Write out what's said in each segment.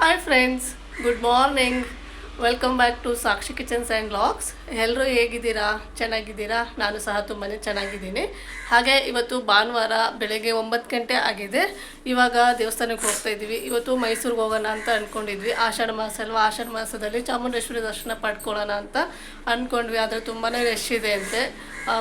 Hi friends good morning welcome back to Sakshi kitchens and vlogs ಎಲ್ಲರೂ ಹೇಗಿದ್ದೀರಾ? ಚೆನ್ನಾಗಿದ್ದೀರಾ? ನಾನು ಸಹ ತುಂಬಾ ಚೆನ್ನಾಗಿದ್ದೀನಿ. ಹಾಗೆ ಇವತ್ತು ಭಾನುವಾರ ಬೆಳಗ್ಗೆ ಒಂಬತ್ತು ಗಂಟೆ ಆಗಿದೆ. ಇವಾಗ ದೇವಸ್ಥಾನಕ್ಕೆ ಹೋಗ್ತಾ ಇದ್ದೀವಿ. ಇವತ್ತು ಮೈಸೂರಿಗೆ ಹೋಗೋಣ ಅಂತ ಅಂದ್ಕೊಂಡಿದ್ವಿ ಆಷಾಢ ಮಾಸ ಅಲ್ವಾ? ಆಷಾಢ ಮಾಸದಲ್ಲಿ ಚಾಮುಂಡೇಶ್ವರಿ ದರ್ಶನ ಪಡ್ಕೊಳ್ಳೋಣ ಅಂತ ಅಂದ್ಕೊಂಡ್ವಿ ಆದರೆ ತುಂಬಾ ರಶ್ ಇದೆ ಅಂತೆ.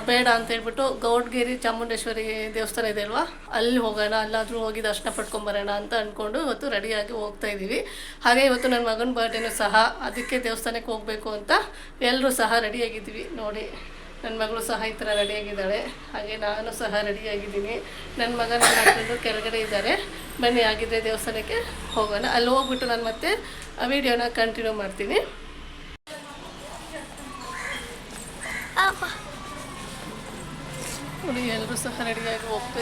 ಬೇಡ ಅಂತ ಹೇಳ್ಬಿಟ್ಟು ಗೌಡ್ಗೇರಿ ಚಾಮುಂಡೇಶ್ವರಿ ದೇವಸ್ಥಾನ ಇದೆ ಅಲ್ವಾ? ಅಲ್ಲಿ ಹೋಗೋಣ, ಅಲ್ಲಾದರೂ ಹೋಗಿ ದರ್ಶನ ಪಡ್ಕೊಂಬರೋಣ ಅಂತ ಅಂದ್ಕೊಂಡು ಇವತ್ತು ರೆಡಿಯಾಗಿ ಹೋಗ್ತಾ ಇದ್ದೀವಿ ಹಾಗೆ ಇವತ್ತು ನನ್ನ ಮಗನ ಬರ್ಡೇನೂ ಸಹ ಅದಕ್ಕೆ ದೇವಸ್ಥಾನಕ್ಕೆ ಹೋಗಬೇಕು ಅಂತ ಎಲ್ಲರೂ ಸಹ ರೆಡಿಯಾಗಿದ್ದೀವಿ ನೋಡಿ ನನ್ನ ಮಗಳು ಸಹ ಈ ಥರ ರೆಡಿಯಾಗಿದ್ದಾಳೆ ಹಾಗೆ ನಾನು ಸಹ ರೆಡಿಯಾಗಿದ್ದೀನಿ ನನ್ನ ಮಗನ ಹಾಕೊಂಡು ಕೆಳಗಡೆ ಇದ್ದಾರೆ. ಬನ್ನಿ ಆಗಿದ್ದರೆ ದೇವಸ್ಥಾನಕ್ಕೆ ಹೋಗೋಣ. ಅಲ್ಲಿ ಹೋಗ್ಬಿಟ್ಟು ನಾನು ಮತ್ತೆ ಆ ವಿಡಿಯೋನ ಕಂಟಿನ್ಯೂ ಮಾಡ್ತೀನಿ ನೋಡಿ ಎಲ್ಲರೂ ಸಹ ರೆಡಿಯಾಗಿ ಹೋಗ್ತಾ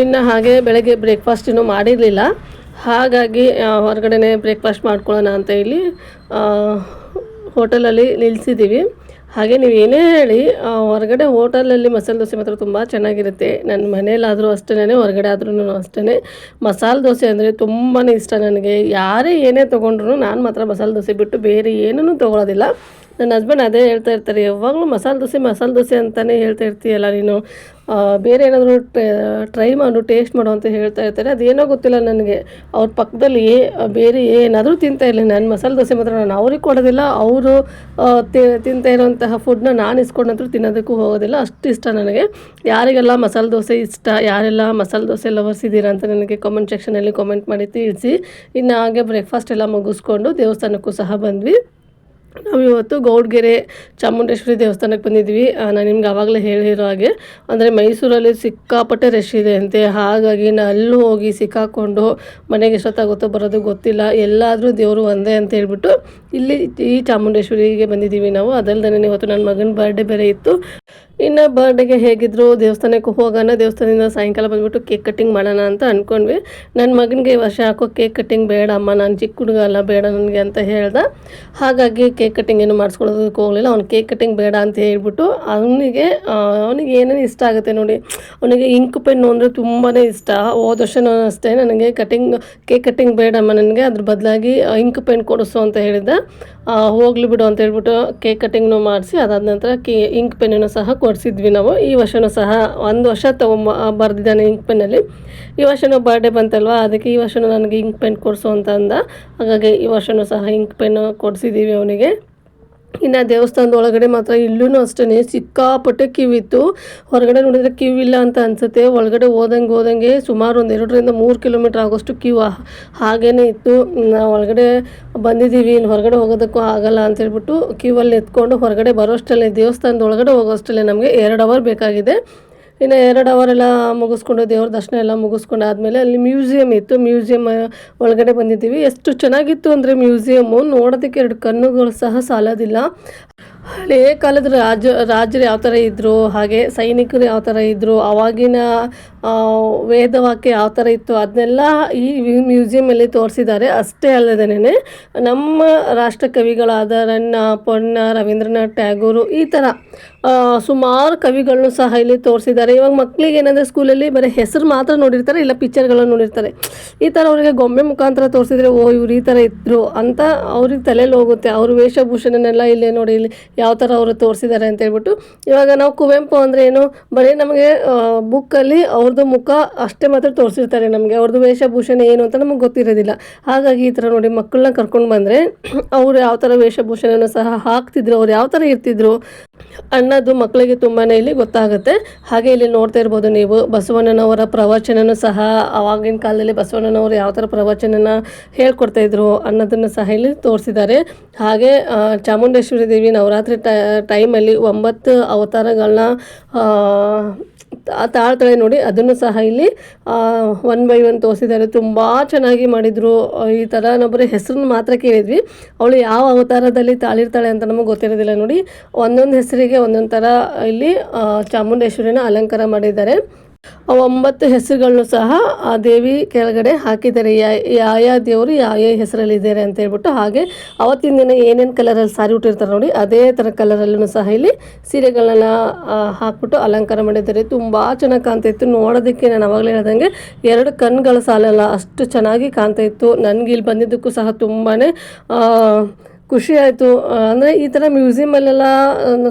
ಇನ್ನು ಹಾಗೆ ಬೆಳಗ್ಗೆ ಬ್ರೇಕ್ಫಾಸ್ಟ್ ಇನ್ನೂ ಮಾಡಿರಲಿಲ್ಲ. ಹಾಗಾಗಿ ಹೊರಗಡೆ ಬ್ರೇಕ್ಫಾಸ್ಟ್ ಮಾಡ್ಕೊಳ್ಳೋಣ ಅಂತ ಇಲ್ಲಿ ಹೋಟೆಲಲ್ಲಿ ನಿಲ್ಲಿಸಿದ್ದೀವಿ ಹಾಗೆ ನೀವು ಏನೇ ಹೇಳಿ ಹೊರಗಡೆ ಹೋಟೆಲಲ್ಲಿ ಮಸಾಲೆ ದೋಸೆ ಮಾತ್ರ ತುಂಬ ಚೆನ್ನಾಗಿರುತ್ತೆ. ನನ್ನ ಮನೆಯಲ್ಲಾದರೂ ಅಷ್ಟೇ ಹೊರಗಡೆ ಆದ್ರೂ ಅಷ್ಟೇ ಮಸಾಲೆ ದೋಸೆ ಅಂದರೆ ತುಂಬಾ ಇಷ್ಟ ನನಗೆ. ಯಾರೇ ಏನೇ ತೊಗೊಂಡ್ರು ನಾನು ಮಾತ್ರ ಮಸಾಲೆ ದೋಸೆ ಬಿಟ್ಟು ಬೇರೆ ಏನೂ ತೊಗೊಳೋದಿಲ್ಲ. ನನ್ನ ಹಸ್ಬೆಂಡ್ ಅದೇ ಹೇಳ್ತಾ ಇರ್ತಾರೆ, ಯಾವಾಗಲೂ ಮಸಾಲೆ ದೋಸೆ ಮಸಾಲೆ ದೋಸೆ ಅಂತಲೇ ಹೇಳ್ತಾ ಇರ್ತೀಯಲ್ಲ ನೀನು. ಬೇರೆ ಏನಾದರೂ ಟ್ರೈ ಮಾಡು ಟೇಸ್ಟ್ ಮಾಡು ಅಂತ ಹೇಳ್ತಾ ಇರ್ತಾರೆ. ಅದೇನೋ ಗೊತ್ತಿಲ್ಲ ನನಗೆ. ಅವ್ರ ಪಕ್ಕದಲ್ಲಿ ಬೇರೆ ಏನಾದರೂ ತಿಂತಾ ಇರಲಿ. ನಾನು ಮಸಾಲೆ ದೋಸೆ ಮಾತ್ರ ನಾನು ಅವ್ರಿಗೆ ಕೊಡೋದಿಲ್ಲ. ಅವರು ತಿಂತಾ ಇರೋಂತಹ ಫುಡ್ನ ನಾನು ಇಸ್ಕೊಂಡಂತೂ ತಿನ್ನೋದಕ್ಕೂ ಹೋಗೋದಿಲ್ಲ. ಅಷ್ಟು ಇಷ್ಟ ನನಗೆ. ಯಾರಿಗೆಲ್ಲ ಮಸಾಲೆ ದೋಸೆ ಇಷ್ಟ, ಯಾರೆಲ್ಲ ಮಸಾಲೆ ದೋಸೆ ಲವರ್ಸ್ ಇದ್ದೀರಾ ಅಂತ ನನಗೆ ಕಾಮೆಂಟ್ ಸೆಕ್ಷನಲ್ಲಿ ಕಾಮೆಂಟ್ ಮಾಡಿ ತಿಳಿಸಿ. ಇನ್ನು ಹಾಗೆ ಬ್ರೇಕ್ಫಾಸ್ಟ್ ಎಲ್ಲ ಮುಗಿಸ್ಕೊಂಡು ದೇವಸ್ಥಾನಕ್ಕೂ ಸಹ ಬಂದ್ವಿ. ನಾವು ಇವತ್ತು ಗೌಡ್ಗೆರೆ ಚಾಮುಂಡೇಶ್ವರಿ ದೇವಸ್ಥಾನಕ್ಕೆ ಬಂದಿದ್ವಿ ನಾನು ನಿಮ್ಗೆ ಆವಾಗಲೇ ಹೇಳಿರೋ ಹಾಗೆ. ಅಂದರೆ ಮೈಸೂರಲ್ಲಿ ಸಿಕ್ಕಾಪಟ್ಟೆ ರಶ್ ಇದೆ ಅಂತೆ. ಹಾಗಾಗಿ ನಾನು ಅಲ್ಲೂ ಹೋಗಿ ಸಿಕ್ಕಾಕೊಂಡು ಮನೆಗೆ ಎಷ್ಟೊತ್ತಾಗುತ್ತೋ ಬರೋದು ಗೊತ್ತಿಲ್ಲ. ಎಲ್ಲಾದರೂ ದೇವರು ಒಂದೇ ಅಂತ ಹೇಳ್ಬಿಟ್ಟು ಇಲ್ಲಿ ಈ ಚಾಮುಂಡೇಶ್ವರಿಗೆ ಬಂದಿದ್ದೀವಿ ನಾವು. ಅದಲ್ಲದೆ ಇವತ್ತು ನನ್ನ ಮಗನ ಬರ್ಡೇ ಬೇರೆ ಇತ್ತು. ಇನ್ನು ಬರ್ಡೇಗೆ ಹೇಗಿದ್ರು ದೇವಸ್ಥಾನಕ್ಕೆ ಹೋಗೋಣ ದೇವಸ್ಥಾನದಿಂದ ಸಾಯಂಕಾಲ ಬಂದ್ಬಿಟ್ಟು ಕೇಕ್ ಕಟ್ಟಿಂಗ್ ಮಾಡೋಣ ಅಂತ ಅಂದ್ಕೊಂಡ್ವಿ ನನ್ನ ಮಗನಿಗೆ ವರ್ಷ ಹಾಕೋ ಕೇಕ್ ಕಟ್ಟಿಂಗ್ ಬೇಡ ಅಮ್ಮ ನಾನು ಚಿಕ್ಕ ಹುಡುಗ ಅಲ್ಲ ಬೇಡ ನನಗೆ ಅಂತ ಹೇಳ್ದ. ಹಾಗಾಗಿ ಕೇಕ್ ಕಟ್ಟಿಂಗ್ ಏನು ಮಾಡಿಸ್ಕೊಳ್ಳೋದಕ್ಕೆ ಹೋಗಲಿಲ್ಲ. ಅವ್ನು ಕೇಕ್ ಕಟ್ಟಿಂಗ್ ಬೇಡ ಅಂತ ಹೇಳ್ಬಿಟ್ಟು ಅವನಿಗೆ ಅವನಿಗೆ ಏನೇನು ಇಷ್ಟ ಆಗುತ್ತೆ ನೋಡಿ. ಅವನಿಗೆ ಇಂಕ್ ಪೆನ್ನು ಅಂದರೆ ತುಂಬಾ ಇಷ್ಟ. ಹೋದ ವರ್ಷನೂ ಅಷ್ಟೇ ನನಗೆ ಕಟಿಂಗ್ ಕೇಕ್ ಕಟ್ಟಿಂಗ್ ಬೇಡಮ್ಮ ನನಗೆ. ಅದ್ರ ಬದಲಾಗಿ ಇಂಕ್ ಪೆನ್ ಕೊಡಿಸು ಅಂತ ಹೇಳಿದ ಆ, ಹೋಗ್ಲಿ ಬಿಡು ಅಂತ ಹೇಳ್ಬಿಟ್ಟು ಕೇಕ್ ಕಟ್ಟಿಂಗ್ನು ಮಾಡಿಸಿ, ಅದಾದ ನಂತರ ಕೇ ಇಂಕ್ ಪೆನ್ನನ್ನು ಸಹ ಕೊಡಿಸಿದ್ವಿ ನಾವು. ಈ ವರ್ಷನೂ ಸಹ ಒಂದು ವರ್ಷ ತಗೊಂಬ ಬರೆದಿದ್ದಾನೆ ಇಂಕ್ ಪೆನ್ನಲ್ಲಿ ಈ ವರ್ಷನೂ ಬರ್ಡೇ ಬಂತಲ್ವಾ? ಅದಕ್ಕೆ ಈ ವರ್ಷನೂ ನನಗೆ ಇಂಕ್ ಪೆನ್ ಕೊಡಿಸು ಅಂತ ಅಂದ. ಹಾಗಾಗಿ ಈ ವರ್ಷನೂ ಸಹ ಇಂಕ್ ಪೆನ್ನು ಕೊಡಿಸಿದ್ದೀವಿ ಅವನಿಗೆ. ಇನ್ನು ದೇವಸ್ಥಾನದ ಒಳಗಡೆ ಮಾತ್ರ ಇಲ್ಲೂ ಅಷ್ಟೇ ಸಿಕ್ಕಾಪಟ್ಟೆ ಕಿವಿತ್ತು. ಹೊರಗಡೆ ನೋಡಿದರೆ ಇಲ್ಲ ಅಂತ ಅನಿಸುತ್ತೆ. ಒಳಗಡೆ ಹೋದಂಗೆ ಹೋದಂಗೆ ಸುಮಾರು ಒಂದು ಎರಡರಿಂದ ಮೂರು ಕಿಲೋಮೀಟ್ರ್ ಆಗೋಷ್ಟು ಕ್ಯೂ ಹಾಗೇ ಇತ್ತು. ಒಳಗಡೆ ಬಂದಿದ್ದೀವಿ. ಇನ್ನು ಹೊರಗಡೆ ಹೋಗೋದಕ್ಕೂ ಆಗಲ್ಲ ಅಂತ ಹೇಳ್ಬಿಟ್ಟು ಕ್ಯೂವಲ್ಲಿ ಎತ್ಕೊಂಡು ಹೊರಗಡೆ ಬರೋಷ್ಟಲ್ಲೇ ದೇವಸ್ಥಾನದ ಒಳಗಡೆ ಹೋಗೋಷ್ಟಲ್ಲೇ ನಮಗೆ ಎರಡು ಅವರ್ ಬೇಕಾಗಿದೆ. ಇನ್ನು ಎರಡು ಅವರೆಲ್ಲ ಮುಗಿಸ್ಕೊಂಡು ದೇವ್ರ ದರ್ಶನ ಎಲ್ಲ ಮುಗಿಸ್ಕೊಂಡು ಆದಮೇಲೆ ಅಲ್ಲಿ ಮ್ಯೂಸಿಯಮ್ ಇತ್ತು. ಮ್ಯೂಸಿಯಮ್ ಒಳಗಡೆ ಬಂದಿದ್ದೀವಿ. ಎಷ್ಟು ಚೆನ್ನಾಗಿತ್ತು ಅಂದರೆ ಮ್ಯೂಸಿಯಮ್ಮು ನೋಡೋದಕ್ಕೆ ಎರಡು ಕಣ್ಣುಗಳು ಸಹ ಸಾಲೋದಿಲ್ಲ. ಹಳೇ ಕಾಲದ ರಾಜ, ರಾಜರು ಯಾವ ಥರ ಇದ್ದರು ಹಾಗೆ ಸೈನಿಕರು ಯಾವ ಥರ ಇದ್ದರು ಆವಾಗಿನ ವೇದವಾಕ್ಯ ಯಾವ ಥರ ಇತ್ತು ಅದನ್ನೆಲ್ಲ ಈ ಮ್ಯೂಸಿಯಮಲ್ಲಿ ತೋರಿಸಿದ್ದಾರೆ. ಅಷ್ಟೇ ಅಲ್ಲದೇನೆ ನಮ್ಮ ರಾಷ್ಟ್ರ ಕವಿಗಳಾದ ರನ್ನ, ಪೊನ್ನ, ರವೀಂದ್ರನಾಥ್ ಟ್ಯಾಗೂರು ಈ ಥರ ಸುಮಾರು ಕವಿಗಳನ್ನು ಸಹ ಇಲ್ಲಿ ತೋರಿಸಿದ್ದಾರೆ. ಇವಾಗ ಮಕ್ಕಳಿಗೆ ಏನಂದರೆ ಸ್ಕೂಲಲ್ಲಿ ಬರೀ ಹೆಸರು ಮಾತ್ರ ನೋಡಿರ್ತಾರೆ, ಇಲ್ಲ ಪಿಕ್ಚರ್ಗಳನ್ನು ನೋಡಿರ್ತಾರೆ. ಈ ಥರ ಅವರಿಗೆ ಗೊಂಬೆ ಮುಖಾಂತರ ತೋರಿಸಿದ್ರೆ, ಓ, ಇವ್ರು ಈ ಥರ ಇದ್ದರು ಅಂತ ಅವ್ರಿಗೆ ತಲೆಯಲ್ಲಿ ಹೋಗುತ್ತೆ. ಅವ್ರ ವೇಷಭೂಷಣನೆಲ್ಲ ಇಲ್ಲಿ ನೋಡಿ ಇಲ್ಲಿ ಯಾವ ಥರ ಅವರು ತೋರಿಸಿದ್ದಾರೆ ಅಂತ ಹೇಳ್ಬಿಟ್ಟು. ಇವಾಗ ನಾವು ಕುವೆಂಪು ಅಂದರೆ ಏನು, ಬರೀ ನಮಗೆ ಬುಕ್ಕಲ್ಲಿ ಅವ್ರದ್ದು ಮುಖ ಅಷ್ಟೇ ಮಾತ್ರ ತೋರಿಸಿರ್ತಾರೆ ನಮಗೆ. ಅವ್ರದ್ದು ವೇಷಭೂಷಣ ಏನು ಅಂತ ನಮಗೆ ಗೊತ್ತಿರೋದಿಲ್ಲ. ಹಾಗಾಗಿ ಈ ಥರ ನೋಡಿ ಮಕ್ಕಳನ್ನ ಕರ್ಕೊಂಡು ಬಂದರೆ ಅವ್ರು ಯಾವ ಥರ ವೇಷಭೂಷಣನ ಸಹ ಹಾಕ್ತಿದ್ರು, ಅವ್ರು ಯಾವ ಥರ ಇರ್ತಿದ್ರು ಅನ್ನೋದು ಮಕ್ಕಳಿಗೆ ತುಂಬಾ ಇಲ್ಲಿ ಗೊತ್ತಾಗುತ್ತೆ. ಹಾಗೆ ಇಲ್ಲಿ ನೋಡ್ತಾ ಇರ್ಬೋದು ನೀವು ಬಸವಣ್ಣನವರ ಪ್ರವಚನನೂ ಸಹ ಆವಾಗಿನ ಕಾಲದಲ್ಲಿ ಬಸವಣ್ಣನವರು ಯಾವ ಥರ ಪ್ರವಚನನ ಹೇಳ್ಕೊಡ್ತಾ ಇದ್ರು ಅನ್ನೋದನ್ನು ಸಹ ಇಲ್ಲಿ ತೋರಿಸಿದ್ದಾರೆ. ಹಾಗೆ ಚಾಮುಂಡೇಶ್ವರಿ ದೇವಿ ನವರಾತ್ರಿ ಟೈಮಲ್ಲಿ ಒಂಬತ್ತು ಅವತಾರಗಳನ್ನ ತಾಳ್ತಾಳೆ ನೋಡಿ ಅದನ್ನು ಸಹ ಇಲ್ಲಿ ಒನ್ ಬೈ ಒನ್ ತೋರಿಸಿದ್ದಾರೆ. ತುಂಬ ಚೆನ್ನಾಗಿ ಮಾಡಿದರು. ಈ ಥರ ನಾವು ಹೆಸರನ್ನು ಮಾತ್ರ ಕೇಳಿದ್ವಿ. ಅವಳು ಯಾವ ಅವತಾರದಲ್ಲಿ ತಾಳಿರ್ತಾಳೆ ಅಂತ ನಮಗೆ ಗೊತ್ತಿರೋದಿಲ್ಲ ನೋಡಿ. ಒಂದೊಂದು ಹೆಸರಿಗೆ ಒಂದೊಂದು ಥರ ಇಲ್ಲಿ ಚಾಮುಂಡೇಶ್ವರಿನ ಅಲಂಕಾರ ಮಾಡಿದ್ದಾರೆ. ಒಂಬತ್ತು ಹೆಸರುಗಳನ್ನು ಸಹ ಆ ದೇವಿ ಕೆಳಗಡೆ ಹಾಕಿದ್ದಾರೆ. ಯಾವ ದೇವರು ಯಾವ ಯಾವ ಹೆಸರಲ್ಲಿ ಇದ್ದಾರೆ ಅಂತ ಹೇಳ್ಬಿಟ್ಟು ಹಾಗೆ ಅವತ್ತಿನ ದಿನ ಏನೇನು ಕಲರಲ್ಲಿ ಸಾರಿ ಉಟ್ಟಿರ್ತಾರೆ ನೋಡಿ, ಅದೇ ಥರ ಕಲರಲ್ಲೂ ಸಹ ಇಲ್ಲಿ ಸೀರೆಗಳನ್ನ ಹಾಕ್ಬಿಟ್ಟು ಅಲಂಕಾರ ಮಾಡಿದ್ದಾರೆ. ತುಂಬ ಚೆನ್ನಾಗಿ ಕಾಣ್ತಾ ಇತ್ತು. ನೋಡೋದಕ್ಕೆ ನಾನು ಅವಾಗಲೇ ಹೇಳ್ದಂಗೆ ಎರಡು ಕಣ್ಗಳ ಸಾಲಲ್ಲ, ಅಷ್ಟು ಚೆನ್ನಾಗಿ ಕಾಣ್ತಾ ಇತ್ತು. ನನಗೆ ಇಲ್ಲಿ ಬಂದಿದ್ದಕ್ಕೂ ಸಹ ತುಂಬಾ ಖುಷಿ ಆಯಿತು. ಅಂದರೆ ಈ ಥರ ಮ್ಯೂಸಿಯಮಲ್ಲೆಲ್ಲ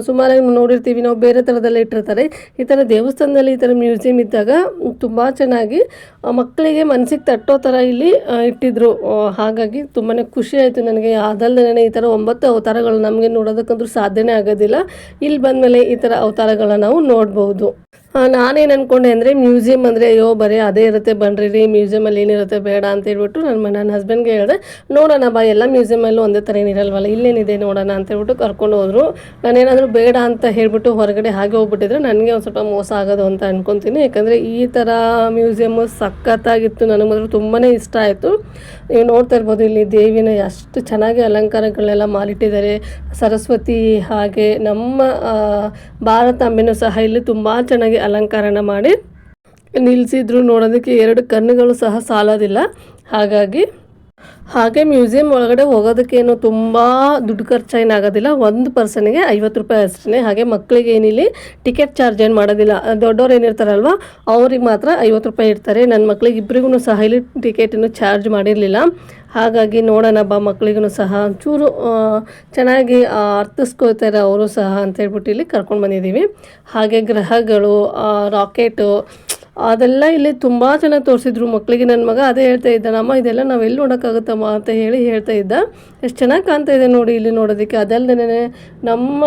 ಸುಮಾರಾಗಿ ನೋಡಿರ್ತೀವಿ. ನಾವು ಬೇರೆ ಥರದೆಲ್ಲ ಇಟ್ಟಿರ್ತಾರೆ. ಈ ಥರ ದೇವಸ್ಥಾನದಲ್ಲಿ ಈ ಥರ ಮ್ಯೂಸಿಯಂ ಇದ್ದಾಗ ತುಂಬ ಚೆನ್ನಾಗಿ ಮಕ್ಕಳಿಗೆ ಮನಸ್ಸಿಗೆ ತಟ್ಟೋ ಥರ ಇಲ್ಲಿ ಇಟ್ಟಿದ್ರು. ಹಾಗಾಗಿ ತುಂಬಾ ಖುಷಿ ಆಯಿತು ನನಗೆ. ಅದಲ್ಲದೆ ಈ ಥರ ಒಂಬತ್ತು ಅವತಾರಗಳು ನಮಗೆ ನೋಡೋದಕ್ಕಂದ್ರೂ ಸಾಧ್ಯನೇ ಆಗೋದಿಲ್ಲ. ಇಲ್ಲಿ ಬಂದಮೇಲೆ ಈ ಥರ ಅವತಾರಗಳನ್ನ ನಾವು ನೋಡ್ಬೋದು. ನಾನೇನು ಅಂದ್ಕೊಂಡೆ ಅಂದರೆ ಮ್ಯೂಸಿಯಮ್ ಅಂದರೆ ಅಯ್ಯೋ, ಬರೀ ಅದೇ ಇರುತ್ತೆ ಬನ್ರಿ ರೀ ಮ್ಯೂಸಿಯಮಲ್ಲಿ ಏನಿರುತ್ತೆ ಬೇಡ ಅಂತ ಹೇಳ್ಬಿಟ್ಟು ನನ್ನ ನನ್ನ ಹಸ್ಬೆಂಡ್ಗೆ ಹೇಳಿದೆ, ನೋಡೋಣ ಬಾ, ಎಲ್ಲ ಮ್ಯೂಸಿಯಮಲ್ಲೂ ಒಂದೇ ಥರ ಏನಿರಲ್ವಲ್ಲ, ಇಲ್ಲೇನಿದೆ ನೋಡೋಣ ಅಂತ ಹೇಳ್ಬಿಟ್ಟು ಕರ್ಕೊಂಡು ಹೋದರು. ನಾನೇನಾದರೂ ಬೇಡ ಅಂತ ಹೇಳ್ಬಿಟ್ಟು ಹೊರಗಡೆ ಹಾಗೆ ಹೋಗ್ಬಿಟ್ಟಿದ್ರೆ ನನಗೆ ಒಂದು ಸ್ವಲ್ಪ ಮೋಸ ಆಗೋದು ಅಂತ ಅನ್ಕೊತೀನಿ. ಯಾಕಂದರೆ ಈ ಥರ ಮ್ಯೂಸಿಯಮ್ಮು ಸಖತ್ತಾಗಿತ್ತು, ನನಗೆ ಮಾತ್ರ ತುಂಬಾ ಇಷ್ಟ ಆಯಿತು. ನೀವು ನೋಡ್ತಾ ಇರ್ಬೋದು, ಇಲ್ಲಿ ದೇವಿನ ಎಷ್ಟು ಚೆನ್ನಾಗಿ ಅಲಂಕಾರಗಳೆಲ್ಲ ಮಾಡಿಟ್ಟಿದ್ದಾರೆ. ಸರಸ್ವತಿ ಹಾಗೆ ನಮ್ಮ ಭಾರತ ಭಾರತಾಂಬೆನೂ ಸಹ ಇಲ್ಲಿ ತುಂಬ ಚೆನ್ನಾಗಿ ಅಲಂಕಾರನ ಮಾಡಿ ನಿಲ್ಲಿಸಿದ್ರು ನೋಡೋದಕ್ಕೆ ಎರಡು ಕಣ್ಣುಗಳು ಸಹ ಸಾಲೋದಿಲ್ಲ. ಹಾಗಾಗಿ ಹಾಗೆ ಮ್ಯೂಸಿಯಂ ಒಳಗಡೆ ಹೋಗೋದಕ್ಕೇನು ತುಂಬ ದುಡ್ಡು ಖರ್ಚೇನಾಗೋದಿಲ್ಲ ಒಂದು ಪರ್ಸನ್ಗೆ ಐವತ್ತು ರೂಪಾಯಿ ಅಷ್ಟೇ ಹಾಗೆ ಮಕ್ಕಳಿಗೆ ಏನಿಲ್ಲಿ ಟಿಕೆಟ್ ಚಾರ್ಜ್ ಏನು ಮಾಡೋದಿಲ್ಲ. ದೊಡ್ಡವ್ರು ಏನಿರ್ತಾರಲ್ವ, ಅವ್ರಿಗೆ ಮಾತ್ರ ಐವತ್ತು ರೂಪಾಯಿ ಇರ್ತಾರೆ ನನ್ನ ಮಕ್ಳಿಗೆ ಇಬ್ಬರಿಗೂ ಸಹ ಇಲ್ಲಿ ಟಿಕೆಟನ್ನು ಚಾರ್ಜ್ ಮಾಡಿರಲಿಲ್ಲ. ಹಾಗಾಗಿ ನೋಡೋಣ ಬಾ ಮಕ್ಳಿಗೂ ಸಹ ಒಂಚೂರು ಚೆನ್ನಾಗಿ ಅರ್ಥಿಸ್ಕೋತಾರೆ ಅವರು ಸಹ ಅಂತ ಹೇಳ್ಬಿಟ್ಟು ಇಲ್ಲಿ ಕರ್ಕೊಂಡು ಬಂದಿದ್ದೀವಿ. ಹಾಗೆ ಗ್ರಹಗಳು ರಾಕೆಟು ಅದೆಲ್ಲ ಇಲ್ಲಿ ತುಂಬ ಚೆನ್ನಾಗಿ ತೋರಿಸಿದ್ರು. ಮಕ್ಕಳಿಗೆ ನನ್ನ ಮಗ ಅದೇ ಹೇಳ್ತಾ ಇದ್ದಾನಮ್ಮ ಇದೆಲ್ಲ ನಾವು ಎಲ್ಲಿ ನೋಡೋಕ್ಕಾಗುತ್ತಮ್ಮ? ಅಂತ ಹೇಳಿ ಹೇಳ್ತಾ ಇದ್ದ. ಎಷ್ಟು ಚೆನ್ನಾಗಿ ಕಾಣ್ತಾ ಇದೆ ನೋಡಿ ಇಲ್ಲಿ ನೋಡೋದಕ್ಕೆ. ಅದಲ್ಲದೆ ನಮ್ಮ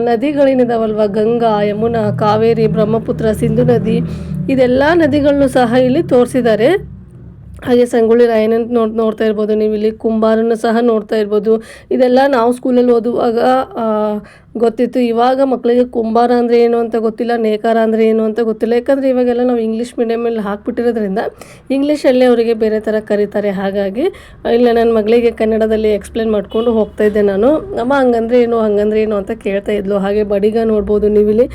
ನದಿಗಳೇನಿದಾವಲ್ವ? ಗಂಗಾ, ಯಮುನಾ, ಕಾವೇರಿ, ಬ್ರಹ್ಮಪುತ್ರ, ಸಿಂಧು ನದಿ, ಇದೆಲ್ಲ ನದಿಗಳನ್ನು ಸಹ ಇಲ್ಲಿ ತೋರಿಸಿದ್ದಾರೆ. ಹಾಗೆ ಸಂಗೊಳ್ಳಿ ರಾಯನ ನೋಡ್, ನೋಡ್ತಾ ಇರ್ಬೋದು. ನೀವು ಇಲ್ಲಿ ಕುಂಬಾರನ್ನು ಸಹ ನೋಡ್ತಾ ಇರ್ಬೋದು. ಇದೆಲ್ಲ ನಾವು ಸ್ಕೂಲಲ್ಲಿ ಓದುವಾಗ ಗೊತ್ತಿತ್ತು. ಇವಾಗ ಮಕ್ಕಳಿಗೆ ಕುಂಬಾರ ಅಂದರೆ ಏನು ಅಂತ ಗೊತ್ತಿಲ್ಲ, ನೇಕಾರ ಅಂದರೆ ಏನು ಅಂತ ಗೊತ್ತಿಲ್ಲ. ಯಾಕಂದರೆ ಇವಾಗೆಲ್ಲ ನಾವು ಇಂಗ್ಲೀಷ್ ಮೀಡಿಯಮಲ್ಲಿ ಹಾಕ್ಬಿಟ್ಟಿರೋದ್ರಿಂದ ಇಂಗ್ಲೀಷಲ್ಲೇ ಅವರಿಗೆ ಬೇರೆ ಥರ ಕರೀತಾರೆ. ಹಾಗಾಗಿ, ಇಲ್ಲ ನನ್ನ ಮಗಳಿಗೆ ಕನ್ನಡದಲ್ಲಿ ಎಕ್ಸ್ಪ್ಲೇನ್ ಮಾಡಿಕೊಂಡು ಹೋಗ್ತಾ ಇದ್ದೆ ನಾನು. ಅಮ್ಮ, ಹಂಗಂದ್ರೆ ಏನು ಹಂಗಂದ್ರೆ ಏನು ಅಂತ ಕೇಳ್ತಾ ಇದ್ಲು. ಹಾಗೆ ಬಡಿಗ ನೋಡ್ಬೋದು ನೀವು ಇಲ್ಲಿ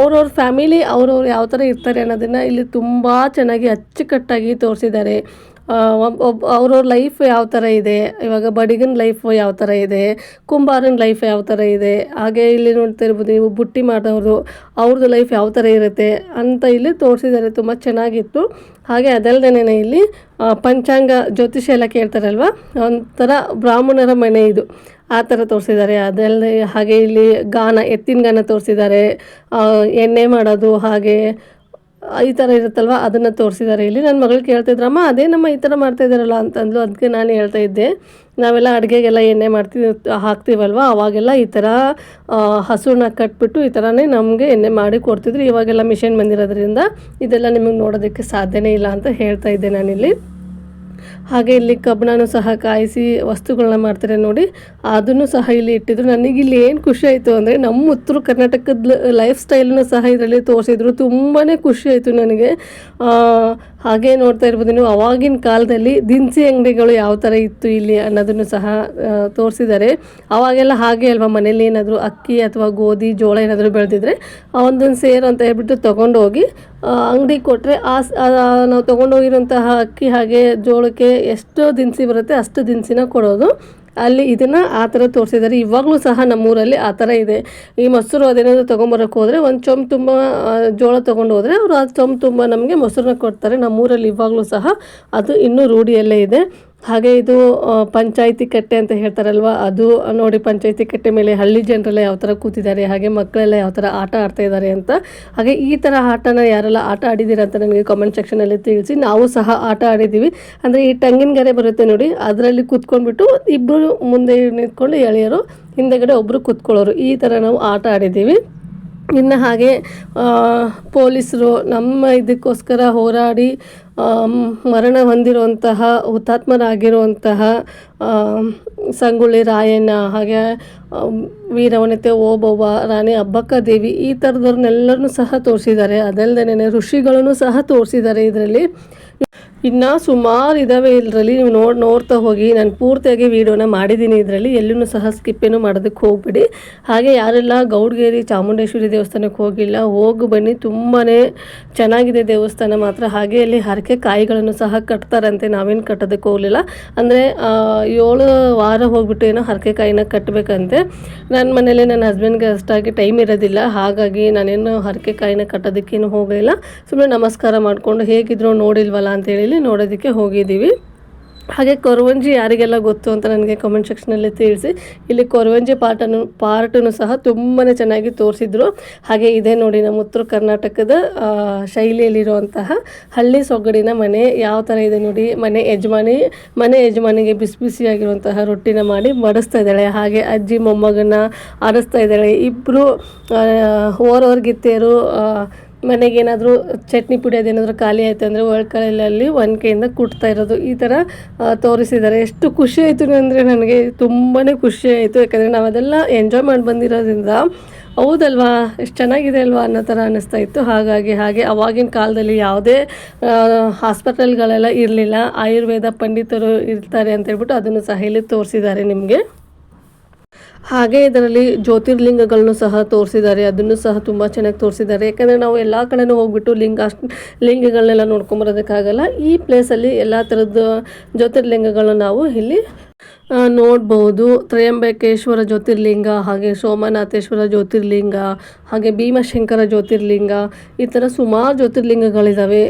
ಅವ್ರವ್ರ ಫ್ಯಾಮಿಲಿ ಅವ್ರವ್ರು ಯಾವ ಥರ ಇರ್ತಾರೆ ಅನ್ನೋದನ್ನು ಇಲ್ಲಿ ತುಂಬ ಚೆನ್ನಾಗಿ ಅಚ್ಚುಕಟ್ಟಾಗಿ ತೋರಿಸಿದ್ದಾರೆ. ಒಬ್ಬ ಅವ್ರವ್ರ ಲೈಫ್ ಯಾವ ಥರ ಇದೆ? ಇವಾಗ ಬಡಿಗನ ಲೈಫ್ ಯಾವ ಥರ ಇದೆ? ಕುಂಬಾರನ ಲೈಫ್ ಯಾವ ಥರ ಇದೆ? ಹಾಗೆ ಇಲ್ಲಿ ನೋಡ್ತಾ ಇರ್ಬೋದು, ನೀವು ಬುಟ್ಟಿ ಮಾಡೋರು ಅವ್ರದ್ದು ಲೈಫ್ ಯಾವ ಥರ ಇರುತ್ತೆ ಅಂತ ಇಲ್ಲಿ ತೋರಿಸಿದ್ದಾರೆ. ತುಂಬ ಚೆನ್ನಾಗಿತ್ತು. ಹಾಗೆ ಅದಲ್ಲದೇನೆ ಇಲ್ಲಿ ಪಂಚಾಂಗ ಜ್ಯೋತಿಷ್ಯ ಎಲ್ಲ ಕೇಳ್ತಾರಲ್ವ? ಒಂಥರ ಬ್ರಾಹ್ಮಣರ ಮನೆ ಇದು. ಆ ಥರ ತೋರಿಸಿದ್ದಾರೆ. ಅದಲ್ಲದೆ ಹಾಗೆ ಇಲ್ಲಿ ಗಾನ, ಎತ್ತಿನ ಗಾನ ತೋರಿಸಿದ್ದಾರೆ. ಎಣ್ಣೆ ಮಾಡೋದು, ಹಾಗೆ ಈ ಥರ ಇರುತ್ತಲ್ವ? ಅದನ್ನು ತೋರಿಸಿದ್ದಾರೆ ಇಲ್ಲಿ. ನನ್ನ ಮಗಳು ಕೇಳ್ತಿದ್ರಮ್ಮ ಅದೇ ನಮ್ಮ ಈ ಥರ ಮಾಡ್ತಾ ಇದ್ದಾರಲ್ಲ ಅಂತಂದ್ಲು. ಅದಕ್ಕೆ ನಾನು ಹೇಳ್ತಾ ಇದ್ದೆ, ನಾವೆಲ್ಲ ಅಡುಗೆಗೆಲ್ಲ ಎಣ್ಣೆ ಮಾಡ್ತೀವಿ, ಹಾಕ್ತೀವಲ್ವ? ಅವಾಗೆಲ್ಲ ಈ ಥರ ಹಸುನ ಕಟ್ಬಿಟ್ಟು ಈ ಥರನೇ ನಮಗೆ ಎಣ್ಣೆ ಮಾಡಿ ಕೊಡ್ತಿದ್ರು. ಇವಾಗೆಲ್ಲ ಮಿಷಿನ್ ಬಂದಿರೋದ್ರಿಂದ ಇದೆಲ್ಲ ನಿಮಗೆ ನೋಡೋದಕ್ಕೆ ಸಾಧ್ಯನೇ ಇಲ್ಲ ಅಂತ ಹೇಳ್ತಾ ಇದ್ದೆ ನಾನಿಲ್ಲಿ. ಹಾಗೆ ಇಲ್ಲಿ ಕಬ್ಬಣನೂ ಸಹ ಕಾಯಿಸಿ ವಸ್ತುಗಳನ್ನ ಮಾಡ್ತಾರೆ ನೋಡಿ. ಅದನ್ನು ಸಹ ಇಲ್ಲಿ ಇಟ್ಟಿದ್ರು. ನನಗೆ ಇಲ್ಲಿ ಏನು ಖುಷಿ ಆಯಿತು ಅಂದರೆ ನಮ್ಮ ಉತ್ತರ ಕರ್ನಾಟಕದ ಲೈಫ್ ಸ್ಟೈಲನ್ನು ಸಹ ಇದರಲ್ಲಿ ತೋರಿಸಿದ್ರು. ತುಂಬಾ ಖುಷಿ ಆಯಿತು ನನಗೆ. ಹಾಗೆ ನೋಡ್ತಾ ಇರ್ಬೋದು ನೀವು. ಅವಾಗಿನ ಕಾಲದಲ್ಲಿ ದಿನಸಿ ಅಂಗಡಿಗಳು ಯಾವ ಥರ ಇತ್ತು ಇಲ್ಲಿ ಅನ್ನೋದನ್ನು ಸಹ ತೋರಿಸಿದ್ದಾರೆ. ಅವಾಗೆಲ್ಲ ಹಾಗೆ ಅಲ್ವಾ? ಮನೇಲಿ ಏನಾದರೂ ಅಕ್ಕಿ ಅಥವಾ ಗೋಧಿ, ಜೋಳ ಏನಾದರೂ ಬೆಳೆದಿದ್ರೆ ಒಂದೊಂದು ಸೇರು ಅಂತ ಹೇಳ್ಬಿಟ್ಟು ತೊಗೊಂಡೋಗಿ ಅಂಗಡಿ ಕೊಟ್ಟರೆ ಆ ನಾವು ತೊಗೊಂಡೋಗಿರೋಂತಹ ಅಕ್ಕಿ ಹಾಗೆ ಜೋಳಕ್ಕೆ ಎಷ್ಟು ದಿನಸಿ ಬರುತ್ತೆ, ಅಷ್ಟು ದಿನಸಿನ ಕೊಡೋದು. ಅಲ್ಲಿ ಇದನ್ನು ಆ ಥರ ತೋರಿಸಿದ್ದಾರೆ. ಇವಾಗಲೂ ಸಹ ನಮ್ಮೂರಲ್ಲಿ ಆ ಥರ ಇದೆ. ಈ ಮೊಸರು ಅದೇನಾದರೂ ತೊಗೊಂಬರಕ್ಕೆ ಹೋದರೆ ಒಂದು ಚೊಂಬ್ ತುಂಬ ಜೋಳ ತೊಗೊಂಡು ಹೋದರೆ ಅವರು ಆ ಚೊಂಬ್ ತುಂಬ ನಮಗೆ ಮೊಸರನ್ನ ಕೊಡ್ತಾರೆ. ನಮ್ಮೂರಲ್ಲಿ ಇವಾಗಲೂ ಸಹ ಅದು ಇನ್ನೂ ರೂಢಿಯಲ್ಲೇ ಇದೆ. ಹಾಗೆ ಇದು ಪಂಚಾಯಿತಿ ಕಟ್ಟೆ ಅಂತ ಹೇಳ್ತಾರಲ್ವ? ಅದು ನೋಡಿ ಪಂಚಾಯಿತಿ ಕಟ್ಟೆ ಮೇಲೆ ಹಳ್ಳಿ ಜನರೆಲ್ಲ ಯಾವ ಥರ ಕೂತಿದ್ದಾರೆ, ಹಾಗೆ ಮಕ್ಕಳೆಲ್ಲ ಯಾವ ಥರ ಆಟ ಆಡ್ತಾ ಇದ್ದಾರೆ ಅಂತ. ಹಾಗೆ ಈ ಥರ ಆಟನ ಯಾರೆಲ್ಲ ಆಟ ಆಡಿದ್ದೀರಾ ಅಂತ ನನಗೆ ಕಾಮೆಂಟ್ ಸೆಕ್ಷನಲ್ಲಿ ತಿಳಿಸಿ, ನಾವು ಸಹ ಆಟ ಆಡಿದ್ದೀವಿ. ಅಂದರೆ ಈ ಟಂಗಿನ ಗೆರೆ ಬರುತ್ತೆ ನೋಡಿ, ಅದರಲ್ಲಿ ಕೂತ್ಕೊಂಡ್ಬಿಟ್ಟು ಇಬ್ಬರು ಮುಂದೆ ನಿಂತ್ಕೊಂಡು ಎಳೆಯರು, ಹಿಂದೆಗಡೆ ಒಬ್ಬರು ಕೂತ್ಕೊಳ್ಳೋರು, ಈ ಥರ ನಾವು ಆಟ ಆಡಿದ್ದೀವಿ. ಇನ್ನು ಹಾಗೆ ಪೊಲೀಸರು ನಮ್ಮ ಇದಕ್ಕೋಸ್ಕರ ಹೋರಾಡಿ ಮರಣ ಹೊಂದಿರುವಂತಹ, ಹುತಾತ್ಮರಾಗಿರುವಂತಹ ಸಂಗೊಳ್ಳಿ ರಾಯಣ್ಣ, ಹಾಗೆ ವೀರವನತೆ ವೀರವನಿತೆ ಓಬವ್ವ, ರಾಣಿ ಅಬ್ಬಕ್ಕ ದೇವಿ ಈ ಥರದವ್ರನ್ನೆಲ್ಲರನ್ನೂ ಸಹ ತೋರಿಸಿದ್ದಾರೆ. ಅದಲ್ಲದೆ ಋಷಿಗಳನ್ನು ಸಹ ತೋರಿಸಿದ್ದಾರೆ ಇದರಲ್ಲಿ. ಇನ್ನೂ ಸುಮಾರು ಇದಾವೆ ಇದರಲ್ಲಿ. ನೀವು ನೋಡಿ, ನೋಡ್ತಾ ಹೋಗಿ. ನಾನು ಪೂರ್ತಿಯಾಗಿ ವೀಡಿಯೋನ ಮಾಡಿದ್ದೀನಿ ಇದರಲ್ಲಿ. ಎಲ್ಲೂ ಸಹ ಸ್ಕಿಪ್ಪೇನು ಮಾಡೋದಕ್ಕೆ ಹೋಗ್ಬಿಡಿ. ಹಾಗೆ ಯಾರೆಲ್ಲ ಗೌಡ್ಗೇರಿ, ಚಾಮುಂಡೇಶ್ವರಿ ದೇವಸ್ಥಾನಕ್ಕೆ ಹೋಗಿಲ್ಲ, ಹೋಗಿ ಬನ್ನಿ. ತುಂಬಾ ಚೆನ್ನಾಗಿದೆ ದೇವಸ್ಥಾನ ಮಾತ್ರ. ಹಾಗೆ ಅಲ್ಲಿ ಹರಕೆ ಕಾಯಿಗಳನ್ನು ಸಹ ಕಟ್ತಾರಂತೆ, ನಾವೇನು ಕಟ್ಟೋದಕ್ಕೆ ಹೋಗಲಿಲ್ಲ. ಅಂದರೆ ಏಳು ವಾರ ಹೋಗ್ಬಿಟ್ಟು ಏನೋ ಹರಕೆ ಕಾಯಿನ ಕಟ್ಟಬೇಕಂತೆ ನನ್ನ ಮನೇಲಿ ನನ್ನ ಹಸ್ಬೆಂಡ್ಗೆ ಅಷ್ಟಾಗಿ ಟೈಮ್ ಇರೋದಿಲ್ಲ, ಹಾಗಾಗಿ ನಾನೇನು ಹರಕೆ ಕಾಯಿನ ಕಟ್ಟೋದಕ್ಕೇನು ಹೋಗಲಿಲ್ಲ. ಸುಮ್ಮನೆ ನಮಸ್ಕಾರ ಮಾಡಿಕೊಂಡು, ಹೇಗಿದ್ರು ನೋಡಿಲ್ವಲ್ಲ? ಅಂತೇಳಿ ನೋಡೋದಕ್ಕೆ ಹೋಗಿದ್ದೀವಿ. ಹಾಗೆ ಕೊರವಂಜಿ ಯಾರಿಗೆಲ್ಲ ಗೊತ್ತು ಅಂತ ನನಗೆ ಕಮೆಂಟ್ ಸೆಕ್ಷನಲ್ಲಿ ತಿಳಿಸಿ. ಇಲ್ಲಿ ಕೊರವಂಜಿ ಪಾಟನ್ನು ಪಾರ್ಟನ್ನು ಸಹ ತುಂಬಾ ಚೆನ್ನಾಗಿ ತೋರಿಸಿದ್ರು. ಹಾಗೆ ಇದೆ ನೋಡಿ ನಮ್ಮ ಉತ್ತರ ಕರ್ನಾಟಕದ ಶೈಲಿಯಲ್ಲಿರುವಂತಹ ಹಳ್ಳಿ ಸೊಗಡಿನ ಮನೆ ಯಾವ ಥರ ಇದೆ ನೋಡಿ. ಮನೆ ಯಜಮಾನಿ, ಮನೆ ಯಜಮಾನಿಗೆ ಬಿಸಿ ಬಿಸಿಯಾಗಿರುವಂತಹ ರೊಟ್ಟಿನ ಮಾಡಿ ಬಡಿಸ್ತಾ ಇದ್ದಾಳೆ. ಹಾಗೆ ಅಜ್ಜಿ, ಮೊಮ್ಮಗನ ಆಡಿಸ್ತಾ ಇದ್ದಾಳೆ. ಇಬ್ಬರು ಓರೋರ್ಗಿತ್ತೇರು ಮನೆಗೆ ಏನಾದರೂ ಚಟ್ನಿ ಪುಡಿ ಅದೇನಾದರೂ ಖಾಲಿ ಆಯಿತು ಅಂದರೆ ಒಳ್ಕಳಲ್ಲಿ ಒನಕೆಯಿಂದ ಕುಟ್ತಾ ಇರೋದು. ಈ ಥರ ತೋರಿಸಿದ್ದಾರೆ. ಎಷ್ಟು ಖುಷಿ ಆಯಿತು ಅಂದರೆ ನನಗೆ ತುಂಬಾ ಖುಷಿ ಆಯಿತು. ಯಾಕಂದರೆ ನಾವು ಅದೆಲ್ಲ ಎಂಜಾಯ್ ಮಾಡಿ ಬಂದಿರೋದ್ರಿಂದ ಹೌದಲ್ವಾ? ಎಷ್ಟು ಚೆನ್ನಾಗಿದೆ ಅಲ್ವಾ ಅನ್ನೋ ಥರ ಅನ್ನಿಸ್ತಾ ಇತ್ತು. ಹಾಗಾಗಿ, ಹಾಗೆ ಅವಾಗಿನ ಕಾಲದಲ್ಲಿ ಯಾವುದೇ ಹಾಸ್ಪಿಟಲ್ಗಳೆಲ್ಲ ಇರಲಿಲ್ಲ. ಆಯುರ್ವೇದ ಪಂಡಿತರು ಇರ್ತಾರೆ ಅಂತ ಹೇಳ್ಬಿಟ್ಟು ಅದನ್ನು ಸಹ ಹೇಳಿ ತೋರಿಸಿದ್ದಾರೆ ನಿಮಗೆ. ಹಾಗೆ ಇದರಲ್ಲಿ ಜ್ಯೋತಿರ್ಲಿಂಗಗಳನ್ನು ಸಹ ತೋರಿಸಿದ್ದಾರೆ. ಅದನ್ನು ಸಹ ತುಂಬ ಚೆನ್ನಾಗಿ ತೋರಿಸಿದ್ದಾರೆ. ಯಾಕಂದರೆ ನಾವು ಎಲ್ಲ ಕಡೆನೂ ಹೋಗ್ಬಿಟ್ಟು ಲಿಂಗ ಅಷ್ಟು ಲಿಂಗಗಳನ್ನೆಲ್ಲ ನೋಡ್ಕೊಂಬರೋದಕ್ಕಾಗಲ್ಲ ಈ ಪ್ಲೇಸಲ್ಲಿ ಎಲ್ಲ ಥರದ ಜ್ಯೋತಿರ್ಲಿಂಗಗಳನ್ನ ನಾವು ಇಲ್ಲಿ ನೋಡ್ಬೋದು. ತ್ರಯಂಬಕೇಶ್ವರ ಜ್ಯೋತಿರ್ಲಿಂಗ, ಹಾಗೆ ಸೋಮನಾಥೇಶ್ವರ ಜ್ಯೋತಿರ್ಲಿಂಗ, ಹಾಗೆ ಭೀಮಶಂಕರ ಜ್ಯೋತಿರ್ಲಿಂಗ, ಈ ಥರ ಸುಮಾರು ಜ್ಯೋತಿರ್ಲಿಂಗಗಳಿದ್ದಾವೆ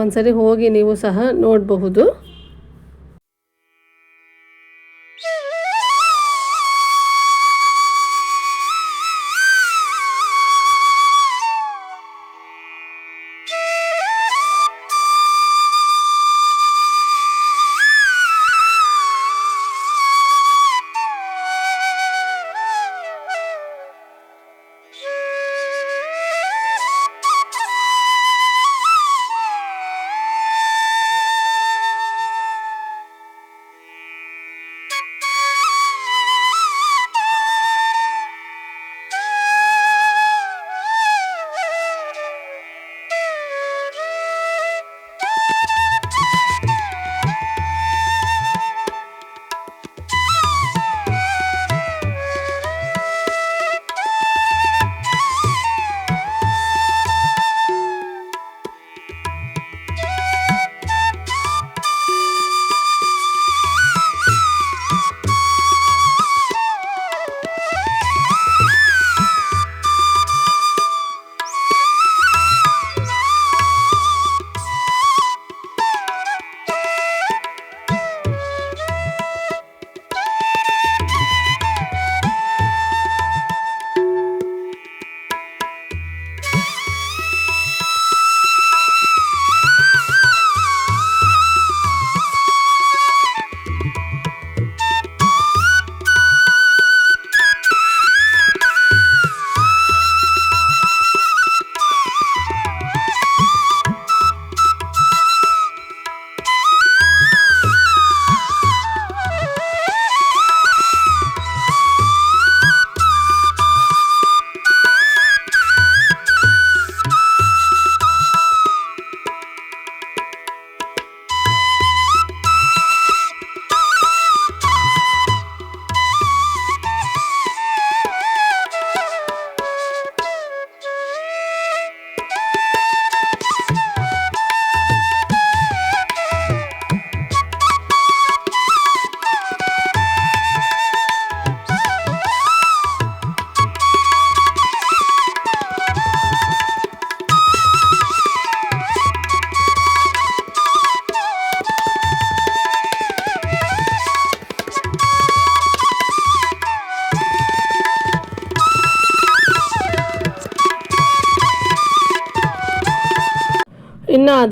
ಒಂದು ಸರಿ ಹೋಗಿ ನೀವು ಸಹ ನೋಡಬಹುದು.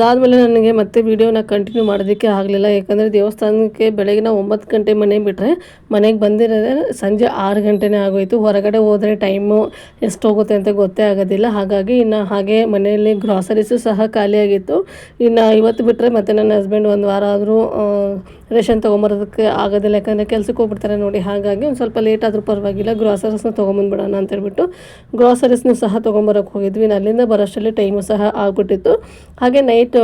ಅದಾದಮೇಲೆ ನನಗೆ ಮತ್ತೆ ವೀಡಿಯೋನ ಕಂಟಿನ್ಯೂ ಮಾಡೋದಕ್ಕೆ ಆಗಲಿಲ್ಲ. ಯಾಕಂದರೆ ದೇವಸ್ಥಾನಕ್ಕೆ ಬೆಳಗಿನ ಒಂಬತ್ತು ಗಂಟೆ ಮನೆ ಬಿಟ್ಟರೆ ಮನೆಗೆ ಬಂದಿರೋದೇ ಸಂಜೆ ಆರು ಗಂಟೆನೇ ಆಗೋಯಿತು. ಹೊರಗಡೆ ಹೋದರೆ ಟೈಮು ಎಷ್ಟು ಹೋಗುತ್ತೆ ಅಂತ ಗೊತ್ತೇ ಆಗೋದಿಲ್ಲ. ಹಾಗಾಗಿ ಇನ್ನು ಹಾಗೆ ಮನೆಯಲ್ಲಿ ಗ್ರಾಸರೀಸು ಸಹ ಖಾಲಿಯಾಗಿತ್ತು. ಇನ್ನು ಇವತ್ತು ಬಿಟ್ಟರೆ ಮತ್ತೆ ನನ್ನ ಹಸ್ಬೆಂಡ್ ಒಂದು ವಾರ ಆದರೂ ರೇಷನ್ ತೊಗೊಂಬರೋದಕ್ಕೆ ಆಗೋದಿಲ್ಲ, ಯಾಕಂದರೆ ಕೆಲ್ಸಕ್ಕೆ ಹೋಗ್ಬಿಡ್ತಾರೆ ನೋಡಿ. ಹಾಗಾಗಿ ಒಂದು ಸ್ವಲ್ಪ ಲೇಟ್ ಆದರೂ ಪರವಾಗಿಲ್ಲ ಗ್ರಾಸರೀಸ್ನ ತೊಗೊಂಬಂದ್ಬಿಡೋಣ ಅಂತ ಹೇಳ್ಬಿಟ್ಟು ಗ್ರಾಸರೀಸ್ನೂ ಸಹ ತೊಗೊಂಬರೋಕೆ ಹೋಗಿದ್ವಿ. ಅಲ್ಲಿಂದ ಬರೋಷ್ಟರಲ್ಲಿ ಟೈಮು ಸಹ ಆಗ್ಬಿಟ್ಟಿತ್ತು. ಹಾಗೆ ನೈಟ್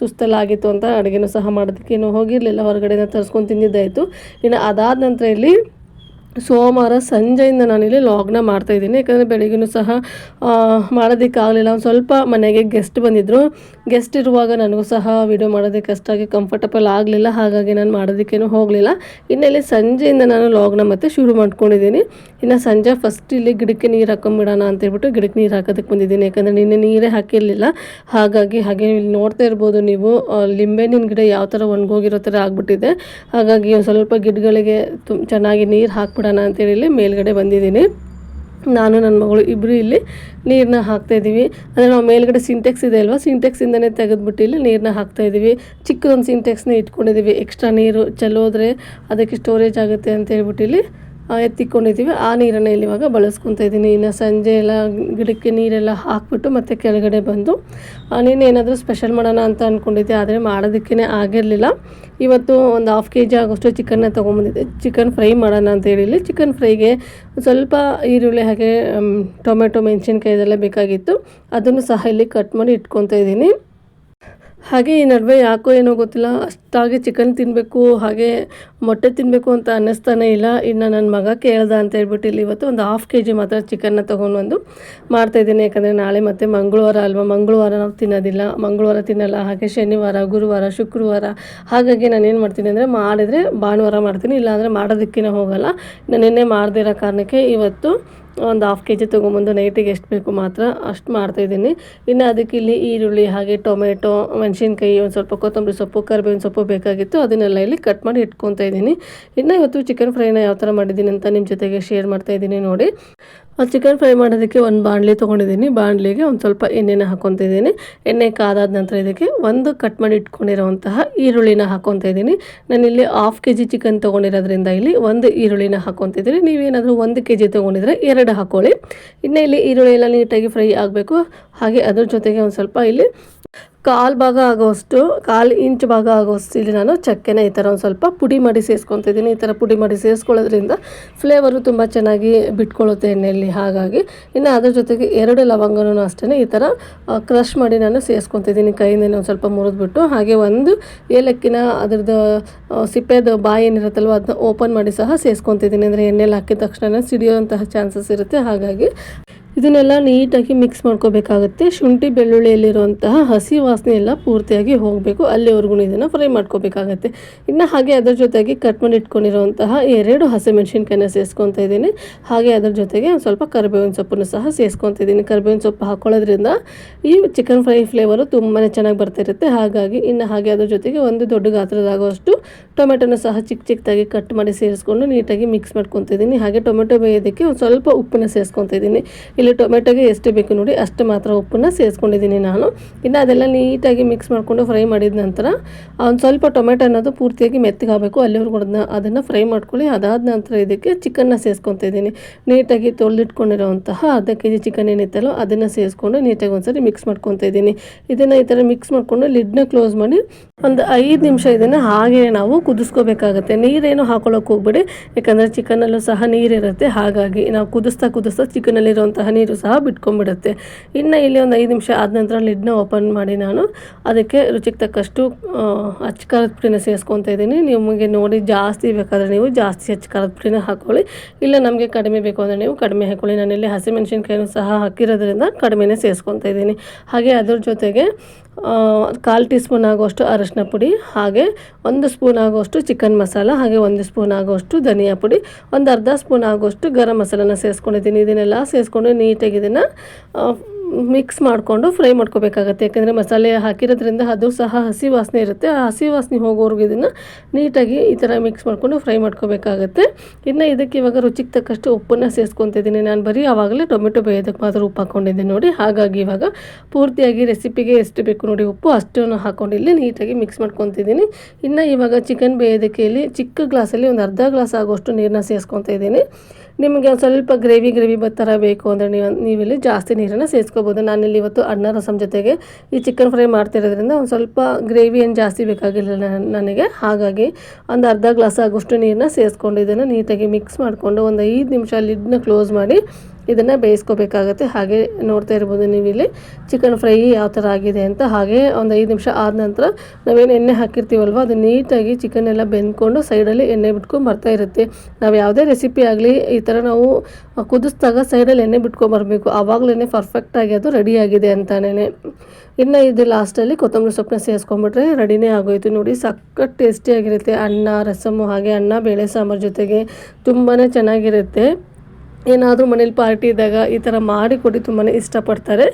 ಸುಸ್ತೆಲ್ಲ ಆಗಿತ್ತು ಅಂತ ಅಡುಗೆನೂ ಸಹ ಮಾಡೋದಕ್ಕೇನು ಹೋಗಿರಲಿಲ್ಲ. ಹೊರಗಡೆನ ತರಿಸ್ಕೊಂಡು ತಿಂದಿದ್ದಾಯಿತು. ಇನ್ನು ಅದಾದ ನಂತರ ಇಲ್ಲಿ ಸೋಮವಾರ ಸಂಜೆಯಿಂದ ನಾನಿಲ್ಲಿ ಲಾಗ್ನ ಮಾಡ್ತಾಯಿದ್ದೀನಿ ಯಾಕಂದರೆ ಬೆಳಗಿನೂ ಸಹ ಮಾಡೋದಕ್ಕಾಗಲಿಲ್ಲ. ಒಂದು ಸ್ವಲ್ಪ ಮನೆಗೆ ಗೆಸ್ಟ್ ಬಂದಿದ್ದರು ಗೆಸ್ಟ್ ಇರುವಾಗ ನನಗೂ ಸಹ ವಿಡಿಯೋ ಮಾಡೋದಕ್ಕೆ ಅಷ್ಟಾಗಿ ಕಂಫರ್ಟಬಲ್ ಆಗಲಿಲ್ಲ. ಹಾಗಾಗಿ ನಾನು ಮಾಡೋದಕ್ಕೇನು ಹೋಗಲಿಲ್ಲ. ಇನ್ನು ಇಲ್ಲಿ ಸಂಜೆಯಿಂದ ನಾನು ಲಾಗ್ನ ಮತ್ತೆ ಶುರು ಮಾಡ್ಕೊಂಡಿದ್ದೀನಿ. ಇನ್ನು ಸಂಜೆ ಫಸ್ಟ್ ಇಲ್ಲಿ ಗಿಡಕ್ಕೆ ನೀರು ಹಾಕೊಂಬಿಡೋಣ ಅಂತ ಹೇಳ್ಬಿಟ್ಟು ಗಿಡಕ್ಕೆ ನೀರು ಹಾಕೋದಕ್ಕೆ ಬಂದಿದ್ದೀನಿ. ಯಾಕಂದರೆ ನಿನ್ನೆ ನೀರೇ ಹಾಕಿರಲಿಲ್ಲ. ಹಾಗಾಗಿ ಹಾಗೆ ಇಲ್ಲಿ ನೋಡ್ತಾ ಇರ್ಬೋದು ನೀವು ಲಿಂಬೆನಿನ ಗಿಡ ಯಾವ ಥರ ಒಣಗೋಗಿರೋ ಥರ ಆಗಿಬಿಟ್ಟಿದೆ. ಹಾಗಾಗಿ ಸ್ವಲ್ಪ ಗಿಡಗಳಿಗೆ ತುಂಬ ಚೆನ್ನಾಗಿ ನೀರು ಹಾಕ್ಬಿಡೋಣ ಅಂತೇಳಿ ಇಲ್ಲಿ ಮೇಲ್ಗಡೆ ಬಂದಿದ್ದೀನಿ. ನಾನು, ನನ್ನ ಮಗಳು ಇಬ್ಬರು ಇಲ್ಲಿ ನೀರನ್ನ ಹಾಕ್ತಾಯಿದ್ದೀವಿ ಅಂದರೆ ನಾವು ಮೇಲ್ಗಡೆ ಸಿಂಟೆಕ್ಸ್ ಇದೆ ಅಲ್ವಾ? ಸಿಂಟೆಕ್ಸಿಂದನೇ ತೆಗೆದುಬಿಟ್ಟು ಇಲ್ಲಿ ನೀರನ್ನ ಹಾಕ್ತಾಯಿದ್ದೀವಿ ಚಿಕ್ಕದೊಂದು ಸಿಂಟೆಕ್ಸ್ನ ಇಟ್ಕೊಂಡಿದ್ದೀವಿ. ಎಕ್ಸ್ಟ್ರಾ ನೀರು ಚೆಲ್ಲೋದ್ರೆ ಅದಕ್ಕೆ ಸ್ಟೋರೇಜ್ ಆಗುತ್ತೆ ಅಂತ ಹೇಳ್ಬಿಟ್ಟು ಇಲ್ಲಿ ಎತ್ತಿಕೊಂಡಿದ್ದೀವಿ. ಆ ನೀರನ್ನು ಇಲ್ಲಿ ಇವಾಗ ಬಳಸ್ಕೊತ ಇದ್ದೀನಿ. ಇನ್ನು ಸಂಜೆ ಎಲ್ಲ ಗಿಡಕ್ಕೆ ನೀರೆಲ್ಲ ಹಾಕ್ಬಿಟ್ಟು ಮತ್ತೆ ಕೆಳಗಡೆ ಬಂದು ನೀನು ಏನಾದರೂ ಸ್ಪೆಷಲ್ ಮಾಡೋಣ ಅಂತ ಅಂದ್ಕೊಂಡಿದ್ದೆ ಆದರೆ ಮಾಡೋದಕ್ಕೇ ಆಗಿರಲಿಲ್ಲ. ಇವತ್ತು ಒಂದು ಹಾಫ್ ಕೆ ಜಿ ಆಗೋಷ್ಟು ಚಿಕನ್ನ ತೊಗೊಂಬಂದಿದ್ದೆ. ಚಿಕನ್ ಫ್ರೈ ಮಾಡೋಣ ಅಂತ ಹೇಳಿ ಚಿಕನ್ ಫ್ರೈಗೆ ಸ್ವಲ್ಪ ಈರುಳ್ಳಿ, ಹಾಗೆ ಟೊಮೆಟೊ, ಮೆಣಸಿನ್ಕಾಯಿ ಇದೆಲ್ಲ ಬೇಕಾಗಿತ್ತು. ಅದನ್ನು ಸಹ ಇಲ್ಲಿ ಕಟ್ ಮಾಡಿ ಇಟ್ಕೊತಾ ಇದ್ದೀನಿ. ಹಾಗೆ ಈ ನಡುವೆ ಯಾಕೋ ಏನೋ ಗೊತ್ತಿಲ್ಲ, ಅಷ್ಟಾಗಿ ಚಿಕನ್ ತಿನ್ನಬೇಕು ಹಾಗೆ ಮೊಟ್ಟೆ ತಿನ್ನಬೇಕು ಅಂತ ಅನ್ನಿಸ್ತಾನೆ ಇಲ್ಲ. ಇನ್ನು ನನ್ನ ಮಗ ಕೇಳ್ದ ಅಂತ ಹೇಳ್ಬಿಟ್ಟು ಇಲ್ಲಿ ಇವತ್ತು ಒಂದು ಹಾಫ್ ಕೆ ಜಿ ಮಾತ್ರ ಚಿಕನ್ನ ತೊಗೊಂಡು ಬಂದು ಮಾಡ್ತಾಯಿದ್ದೀನಿ ಯಾಕಂದರೆ ನಾಳೆ ಮತ್ತೆ ಮಂಗಳವಾರ ಅಲ್ವಾ? ಮಂಗಳವಾರ ನಾವು ತಿನ್ನೋದಿಲ್ಲ. ಮಂಗಳವಾರ ತಿನ್ನಲ್ಲ, ಹಾಗೆ ಶನಿವಾರ, ಗುರುವಾರ, ಶುಕ್ರವಾರ. ಹಾಗಾಗಿ ನಾನು ಏನು ಮಾಡ್ತೀನಿ ಅಂದರೆ ಮಾಡಿದರೆ ಭಾನುವಾರ ಮಾಡ್ತೀನಿ. ಇಲ್ಲಾಂದರೆ ಮಾಡೋದಕ್ಕಿಂತ ಹೋಗಲ್ಲ. ನಾನು ನಿನ್ನೆ ಮಾಡದಿರೋ ಕಾರಣಕ್ಕೆ ಇವತ್ತು ಒಂದು ಹಾಫ್ ಕೆ ಜಿ ತೊಗೊಂಬಂದು ನೈಟಿಗೆ ಎಷ್ಟು ಬೇಕು ಮಾತ್ರ ಅಷ್ಟು ಮಾಡ್ತಾಯಿದ್ದೀನಿ ಇನ್ನು ಅದಕ್ಕೆ ಇಲ್ಲಿ ಈರುಳ್ಳಿ, ಹಾಗೆ ಟೊಮೆಟೊ, ಮೆಣಸಿನ್ಕಾಯಿ, ಒಂದು ಸ್ವಲ್ಪ ಕೊತ್ತಂಬರಿ ಸೊಪ್ಪು, ಕರಿಬೇವಿನ ಸೊಪ್ಪು ಬೇಕಾಗಿತ್ತು. ಅದನ್ನೆಲ್ಲ ಇಲ್ಲಿ ಕಟ್ ಮಾಡಿ ಇಟ್ಕೊತಾ ಇದ್ದೀನಿ. ಇನ್ನು ಇವತ್ತು ಚಿಕನ್ ಫ್ರೈನ ಯಾವ ಥರ ಮಾಡಿದ್ದೀನಿ ಅಂತ ನಿಮ್ಮ ಜೊತೆಗೆ ಶೇರ್ ಮಾಡ್ತಾ ಇದ್ದೀನಿ ನೋಡಿ. ಚಿಕನ್ ಫ್ರೈ ಮಾಡೋದಕ್ಕೆ ಒಂದು ಬಾಣಲಿ ತೊಗೊಂಡಿದ್ದೀನಿ. ಬಾಣಲಿಗೆ ಒಂದು ಸ್ವಲ್ಪ ಎಣ್ಣೆನ ಹಾಕೊತಿದ್ದೀನಿ. ಎಣ್ಣೆ ಕಾದಾದ ನಂತರ ಇದಕ್ಕೆ ಒಂದು ಕಟ್ ಮಾಡಿ ಇಟ್ಕೊಂಡಿರುವಂತಹ ಈರುಳ್ಳಿನ ಹಾಕೊತ ಇದ್ದೀನಿ ನಾನಿಲ್ಲಿ ಹಾಫ್ ಕೆ ಜಿ ಚಿಕನ್ ತೊಗೊಂಡಿರೋದ್ರಿಂದ ಇಲ್ಲಿ ಒಂದು ಈರುಳ್ಳಿನ ಹಾಕೊತಿದ್ದೀನಿ. ನೀವೇನಾದರೂ ಒಂದು ಕೆ ಜಿ ತೊಗೊಂಡಿದ್ರೆ ಎರಡು ಹಾಕೊಳ್ಳಿ. ಇನ್ನು ಇಲ್ಲಿ ಈರುಳ್ಳಿ ಎಲ್ಲ ನೀಟಾಗಿ ಫ್ರೈ ಆಗಬೇಕು. ಹಾಗೆ ಅದ್ರ ಜೊತೆಗೆ ಒಂದು ಸ್ವಲ್ಪ ಇಲ್ಲಿ ಕಾಲು ಭಾಗ ಆಗೋಷ್ಟು ಕಾಲು ಇಂಚ್ ಭಾಗ ಆಗೋಷ್ಟು ಇಲ್ಲಿ ನಾನು ಚಕ್ಕೆನ ಈ ಥರ ಒಂದು ಸ್ವಲ್ಪ ಪುಡಿ ಮಾಡಿ ಸೇರಿಸ್ಕೊತಿದ್ದೀನಿ. ಈ ಥರ ಪುಡಿ ಮಾಡಿ ಸೇರಿಸ್ಕೊಳ್ಳೋದ್ರಿಂದ ಫ್ಲೇವರು ತುಂಬ ಚೆನ್ನಾಗಿ ಬಿಟ್ಕೊಳ್ಳುತ್ತೆ ಎಣ್ಣೆಯಲ್ಲಿ. ಹಾಗಾಗಿ ಇನ್ನು ಅದ್ರ ಜೊತೆಗೆ ಎರಡು ಲವಂಗನೂ ಅಷ್ಟೇ ಈ ಥರ ಕ್ರಷ್ ಮಾಡಿ ನಾನು ಸೇರಿಸ್ಕೊತಿದ್ದೀನಿ. ಕೈಯಿಂದ ಒಂದು ಸ್ವಲ್ಪ ಮುರಿದ್ಬಿಟ್ಟು, ಹಾಗೆ ಒಂದು ಏಲಕ್ಕಿನ ಅದ್ರದ್ದು ಸಿಪ್ಪೆದು ಬಾಯಿ ಏನಿರುತ್ತಲ್ವ ಅದನ್ನ ಓಪನ್ ಮಾಡಿ ಸಹ ಸೇರಿಸ್ಕೊತಿದ್ದೀನಿ. ಅಂದರೆ ಎಣ್ಣೆಲಿ ಹಾಕಿದ ತಕ್ಷಣ ಸಿಡಿಯುವಂತಹ ಚಾನ್ಸಸ್ ಇರುತ್ತೆ. ಹಾಗಾಗಿ ಇದನ್ನೆಲ್ಲ ನೀಟಾಗಿ ಮಿಕ್ಸ್ ಮಾಡ್ಕೋಬೇಕಾಗುತ್ತೆ. ಶುಂಠಿ ಬೆಳ್ಳುಳ್ಳಿಯಲ್ಲಿರುವಂತಹ ಹಸಿ ವಾಸನೆ ಎಲ್ಲ ಪೂರ್ತಿಯಾಗಿ ಹೋಗಬೇಕು. ಅಲ್ಲಿವರೆಗೂ ಇದನ್ನು ಫ್ರೈ ಮಾಡ್ಕೋಬೇಕಾಗತ್ತೆ. ಇನ್ನು ಹಾಗೆ ಅದರ ಜೊತೆಗೆ ಕಟ್ ಮಾಡಿ ಇಟ್ಕೊಂಡಿರುವಂತಹ ಎರಡು ಹಸಿಮೆಣಸಿನ್ಕಾಯನ್ನ ಸೇರಿಸ್ಕೊತಾ ಇದ್ದೀನಿ. ಹಾಗೆ ಅದರ ಜೊತೆಗೆ ಒಂದು ಸ್ವಲ್ಪ ಕರಿಬೇವಿನ ಸೊಪ್ಪನ್ನು ಸಹ ಸೇರಿಸ್ಕೊತಾ ಇದ್ದೀನಿ. ಕರಿಬೇವಿನ ಸೊಪ್ಪು ಹಾಕೊಳ್ಳೋದ್ರಿಂದ ಈ ಚಿಕನ್ ಫ್ರೈ ಫ್ಲೇವರು ತುಂಬಾ ಚೆನ್ನಾಗಿ ಬರ್ತಿರುತ್ತೆ ಹಾಗಾಗಿ ಇನ್ನು ಹಾಗೆ ಅದರ ಜೊತೆಗೆ ಒಂದು ದೊಡ್ಡ ಗಾತ್ರದಾಗುವಷ್ಟು ಟೊಮೆಟೊನ ಸಹ ಚಿಕ್ಕ ಚಿಕ್ಕದಾಗಿ ಕಟ್ ಮಾಡಿ ಸೇರಿಸ್ಕೊಂಡು ನೀಟಾಗಿ ಮಿಕ್ಸ್ ಮಾಡ್ಕೊತಿದ್ದೀನಿ ಹಾಗೆ ಟೊಮೆಟೊ ಬೇಯೋದಕ್ಕೆ ಒಂದು ಸ್ವಲ್ಪ ಉಪ್ಪನ್ನು ಸೇರಿಸ್ಕೊತಾ ಇದ್ದೀನಿ. ಇಲ್ಲಿ ಟೊಮೆಟೊಗೆ ಎಷ್ಟು ಬೇಕು ನೋಡಿ ಅಷ್ಟು ಮಾತ್ರ ಉಪ್ಪನ್ನ ಸೇರಿಸ್ಕೊಂಡಿದ್ದೀನಿ ನಾನು. ಇನ್ನು ಅದೆಲ್ಲ ನೀಟಾಗಿ ಮಿಕ್ಸ್ ಮಾಡಿಕೊಂಡು ಫ್ರೈ ಮಾಡಿದ ನಂತರ ಒಂದು ಸ್ವಲ್ಪ ಟೊಮೆಟೊ ಅನ್ನೋದು ಪೂರ್ತಿಯಾಗಿ ಮೆತ್ತಗಾಗಬೇಕು ಅಲ್ಲಿವರೆಗೂ ಅದನ್ನ, ಅದನ್ನು ಫ್ರೈ ಮಾಡ್ಕೊಳ್ಳಿ. ಅದಾದ ನಂತರ ಇದಕ್ಕೆ ಚಿಕನ್ನ ಸೇರಿಸ್ಕೊತಿದ್ದೀನಿ ನೀಟಾಗಿ ತೊಳೆದಿಟ್ಕೊಂಡಿರೋವಂತಹ ಅರ್ಧ ಕೆ ಜಿ ಚಿಕನ್ ಏನಿತ್ತಲ್ಲೋ ಅದನ್ನು ಸೇರಿಸ್ಕೊಂಡು ನೀಟಾಗಿ ಒಂದ್ಸರಿ ಮಿಕ್ಸ್ ಮಾಡ್ಕೊತಾ ಇದ್ದೀನಿ. ಇದನ್ನು ಈ ಥರ ಮಿಕ್ಸ್ ಮಾಡಿಕೊಂಡು ಲಿಡ್ನ ಕ್ಲೋಸ್ ಮಾಡಿ ಒಂದು ಐದು ನಿಮಿಷ ಇದನ್ನು ಹಾಗೆ ನಾವು ಕುದಿಸ್ಕೋಬೇಕಾಗತ್ತೆ. ನೀರೇನು ಹಾಕೊಳ್ಳೋಕೆ ಹೋಗ್ಬೇಡಿ. ಯಾಕಂದರೆ ಚಿಕನಲ್ಲೂ ಸಹ ನೀರಿರುತ್ತೆ ಹಾಗಾಗಿ ನಾವು ಕುದಿಸ್ತಾ ಕುದಿಸ್ತಾ ಚಿಕನಲ್ಲಿರುವಂತಹ ನೀರು ಸಹ ಬಿಟ್ಕೊಂಡ್ಬಿಡುತ್ತೆ. ಇನ್ನು ಇಲ್ಲಿ ಒಂದು ಐದು ನಿಮಿಷ ಆದ ನಂತರ ಲಿಡ್ನ ಓಪನ್ ಮಾಡಿ ನಾನು. ಅದಕ್ಕೆ ರುಚಿಗೆ ತಕ್ಕಷ್ಟು ಅಚ್ಚಕಾರದ ಪುಡಿನ ಸೇರಿಸ್ಕೊತಾ ಇದ್ದೀನಿ. ನಿಮಗೆ ನೋಡಿ ಜಾಸ್ತಿ ಬೇಕಾದರೆ ನೀವು ಜಾಸ್ತಿ ಅಚ್ಚಕಾರದ ಪುಡಿನ ಹಾಕ್ಕೊಳ್ಳಿ ಇಲ್ಲ ನಮಗೆ ಕಡಿಮೆ ಬೇಕು ಅಂದರೆ ನೀವು ಕಡಿಮೆ ಹಾಕ್ಕೊಳ್ಳಿ ನಾನಿಲ್ಲಿ ಹಸಿಮೆಣಸಿನ್ಕಾಯಿನೂ ಸಹ ಹಾಕಿರೋದ್ರಿಂದ ಕಡಿಮೆನೇ ಸೇರಿಸ್ಕೊತಾ ಇದ್ದೀನಿ. ಹಾಗೆ ಅದ್ರ ಜೊತೆಗೆ ಕಾಲು ಟೀ ಸ್ಪೂನ್ ಆಗುವಷ್ಟು ಅರಶಿನ ಪುಡಿ, ಹಾಗೆ ಒಂದು ಸ್ಪೂನ್ ಆಗುವಷ್ಟು ಚಿಕನ್ ಮಸಾಲ, ಹಾಗೆ ಒಂದು ಸ್ಪೂನ್ ಆಗುವಷ್ಟು ಧನಿಯಾ ಪುಡಿ, ಒಂದು ಅರ್ಧ ಸ್ಪೂನ್ ಆಗುವಷ್ಟು ಗರಂ ಮಸಾಲನ ಸೇರಿಸ್ಕೊಂಡಿದ್ದೀನಿ. ಇದನ್ನೆಲ್ಲ ಸೇರಿಸ್ಕೊಂಡು ನೀಟಾಗಿ ಇದನ್ನು ಮಿಕ್ಸ್ ಮಾಡಿಕೊಂಡು ಫ್ರೈ ಮಾಡ್ಕೋಬೇಕಾಗತ್ತೆ. ಯಾಕೆಂದರೆ ಮಸಾಲೆ ಹಾಕಿರೋದ್ರಿಂದ ಅದು ಸಹ ಹಸಿ ವಾಸನೆ ಇರುತ್ತೆ. ಆ ಹಸಿ ವಾಸನೆ ಹೋಗೋವರೆಗೂ ಇದನ್ನು ನೀಟಾಗಿ ಈ ಥರ ಮಿಕ್ಸ್ ಮಾಡಿಕೊಂಡು ಫ್ರೈ ಮಾಡ್ಕೋಬೇಕಾಗತ್ತೆ. ಇನ್ನು ಇದಕ್ಕೆ ಇವಾಗ ರುಚಿಗೆ ತಕ್ಕಷ್ಟು ಉಪ್ಪನ್ನು ಸೇರಿಸ್ಕೊತಿದ್ದೀನಿ ನಾನು ಬರೀ ಆವಾಗಲೇ ಟೊಮೆಟೊ ಬೇಯೋದಕ್ಕೆ ಮಾತ್ರ ಉಪ್ಪು ಹಾಕ್ಕೊಂಡಿದ್ದೆ ನೋಡಿ. ಹಾಗಾಗಿ ಇವಾಗ ಪೂರ್ತಿಯಾಗಿ ರೆಸಿಪಿಗೆ ಎಷ್ಟು ಬೇಕು ನೋಡಿ ಉಪ್ಪು ಅಷ್ಟನ್ನು ಹಾಕ್ಕೊಂಡು ಇಲ್ಲಿ ನೀಟಾಗಿ ಮಿಕ್ಸ್ ಮಾಡ್ಕೊತಿದ್ದೀನಿ ಇನ್ನು ಇವಾಗ ಚಿಕನ್ ಬೇಯೋದಕ್ಕೆ ಇಲ್ಲಿ ಚಿಕ್ಕ ಗ್ಲಾಸಲ್ಲಿ ಒಂದು ಅರ್ಧ ಗ್ಲಾಸ್ ಆಗೋಷ್ಟು ನೀರನ್ನ ಸೇರಿಸ್ಕೊತಾ ಇದ್ದೀನಿ. ನಿಮಗೆ ಒಂದು ಸ್ವಲ್ಪ ಗ್ರೇವಿ ಗ್ರೇವಿ ಥರ ಬೇಕು ಅಂದರೆ ನೀವು ನೀವಿಲ್ಲಿ ಜಾಸ್ತಿ ನೀರನ್ನು ಸೇರಿಸ್ಕೋಬೋದು ನಾನಿಲ್ಲಿ ಇವತ್ತು ಅನ್ನ ರಸಮ್ ಜೊತೆಗೆ ಈ ಚಿಕನ್ ಫ್ರೈ ಮಾಡ್ತಿರೋದ್ರಿಂದ ಒಂದು ಸ್ವಲ್ಪ ಗ್ರೇವಿ ಏನು ಜಾಸ್ತಿ ಬೇಕಾಗಿಲ್ಲ ನನ್- ನನಗೆ. ಹಾಗಾಗಿ ಒಂದು ಅರ್ಧ ಗ್ಲಾಸ್ ಆಗುವಷ್ಟು ನೀರನ್ನ ಸೇರಿಸ್ಕೊಂಡು ಇದನ್ನು ನೀಟಾಗಿ ಮಿಕ್ಸ್ ಮಾಡಿಕೊಂಡು ಒಂದು ಐದು ನಿಮಿಷ ಲಿಡ್ನ ಕ್ಲೋಸ್ ಮಾಡಿ ಇದನ್ನು ಬೇಯಿಸ್ಕೋಬೇಕಾಗತ್ತೆ. ಹಾಗೆ ನೋಡ್ತಾ ಇರ್ಬೋದು ನೀವು ಇಲ್ಲಿ ಚಿಕನ್ ಫ್ರೈ ಯಾವ ಥರ ಆಗಿದೆ ಅಂತ. ಹಾಗೆ ಒಂದು ಐದು ನಿಮಿಷ ಆದ ನಂತರ ನಾವೇನು ಎಣ್ಣೆ ಹಾಕಿರ್ತೀವಲ್ವ? ಅದು ನೀಟಾಗಿ ಚಿಕನ್ ಎಲ್ಲ ಬೆಂದ್ಕೊಂಡು ಸೈಡಲ್ಲಿ ಎಣ್ಣೆ ಬಿಟ್ಕೊಂಡು ಬರ್ತಾ ಇರುತ್ತೆ. ನಾವು ಯಾವುದೇ ರೆಸಿಪಿ ಆಗಲಿ ಈ ಥರ ನಾವು ಕುದಿಸ್ದಾಗ ಸೈಡಲ್ಲಿ ಎಣ್ಣೆ ಬಿಟ್ಕೊಂಬರ್ಬೇಕು ಆವಾಗಲೇ ಪರ್ಫೆಕ್ಟಾಗಿ ಅದು ರೆಡಿ ಆಗಿದೆ ಅಂತಾನೇ ಇನ್ನು ಇದು ಲಾಸ್ಟಲ್ಲಿ ಕೊತ್ತಂಬರಿ ಸೊಪ್ಪನ್ನ ಸೇರಿಸ್ಕೊಂಬಿಟ್ರೆ ರೆಡಿನೇ ಆಗೋಯ್ತು. ನೋಡಿ ಸಖತ್ ಟೇಸ್ಟಿಯಾಗಿರುತ್ತೆ ಅನ್ನ, ರಸಮು, ಹಾಗೆ ಅನ್ನ, ಬೇಳೆ, ಸಾಂಬಾರು ಜೊತೆಗೆ ತುಂಬಾ ಚೆನ್ನಾಗಿರುತ್ತೆ. ಏನಾದರೂ ಮನೇಲಿ ಪಾರ್ಟಿ ಇದ್ದಾಗ ಈ ಥರ ಮಾಡಿ ಕೊಡಿ ತುಂಬಾ ಇಷ್ಟಪಡ್ತಾರೆ.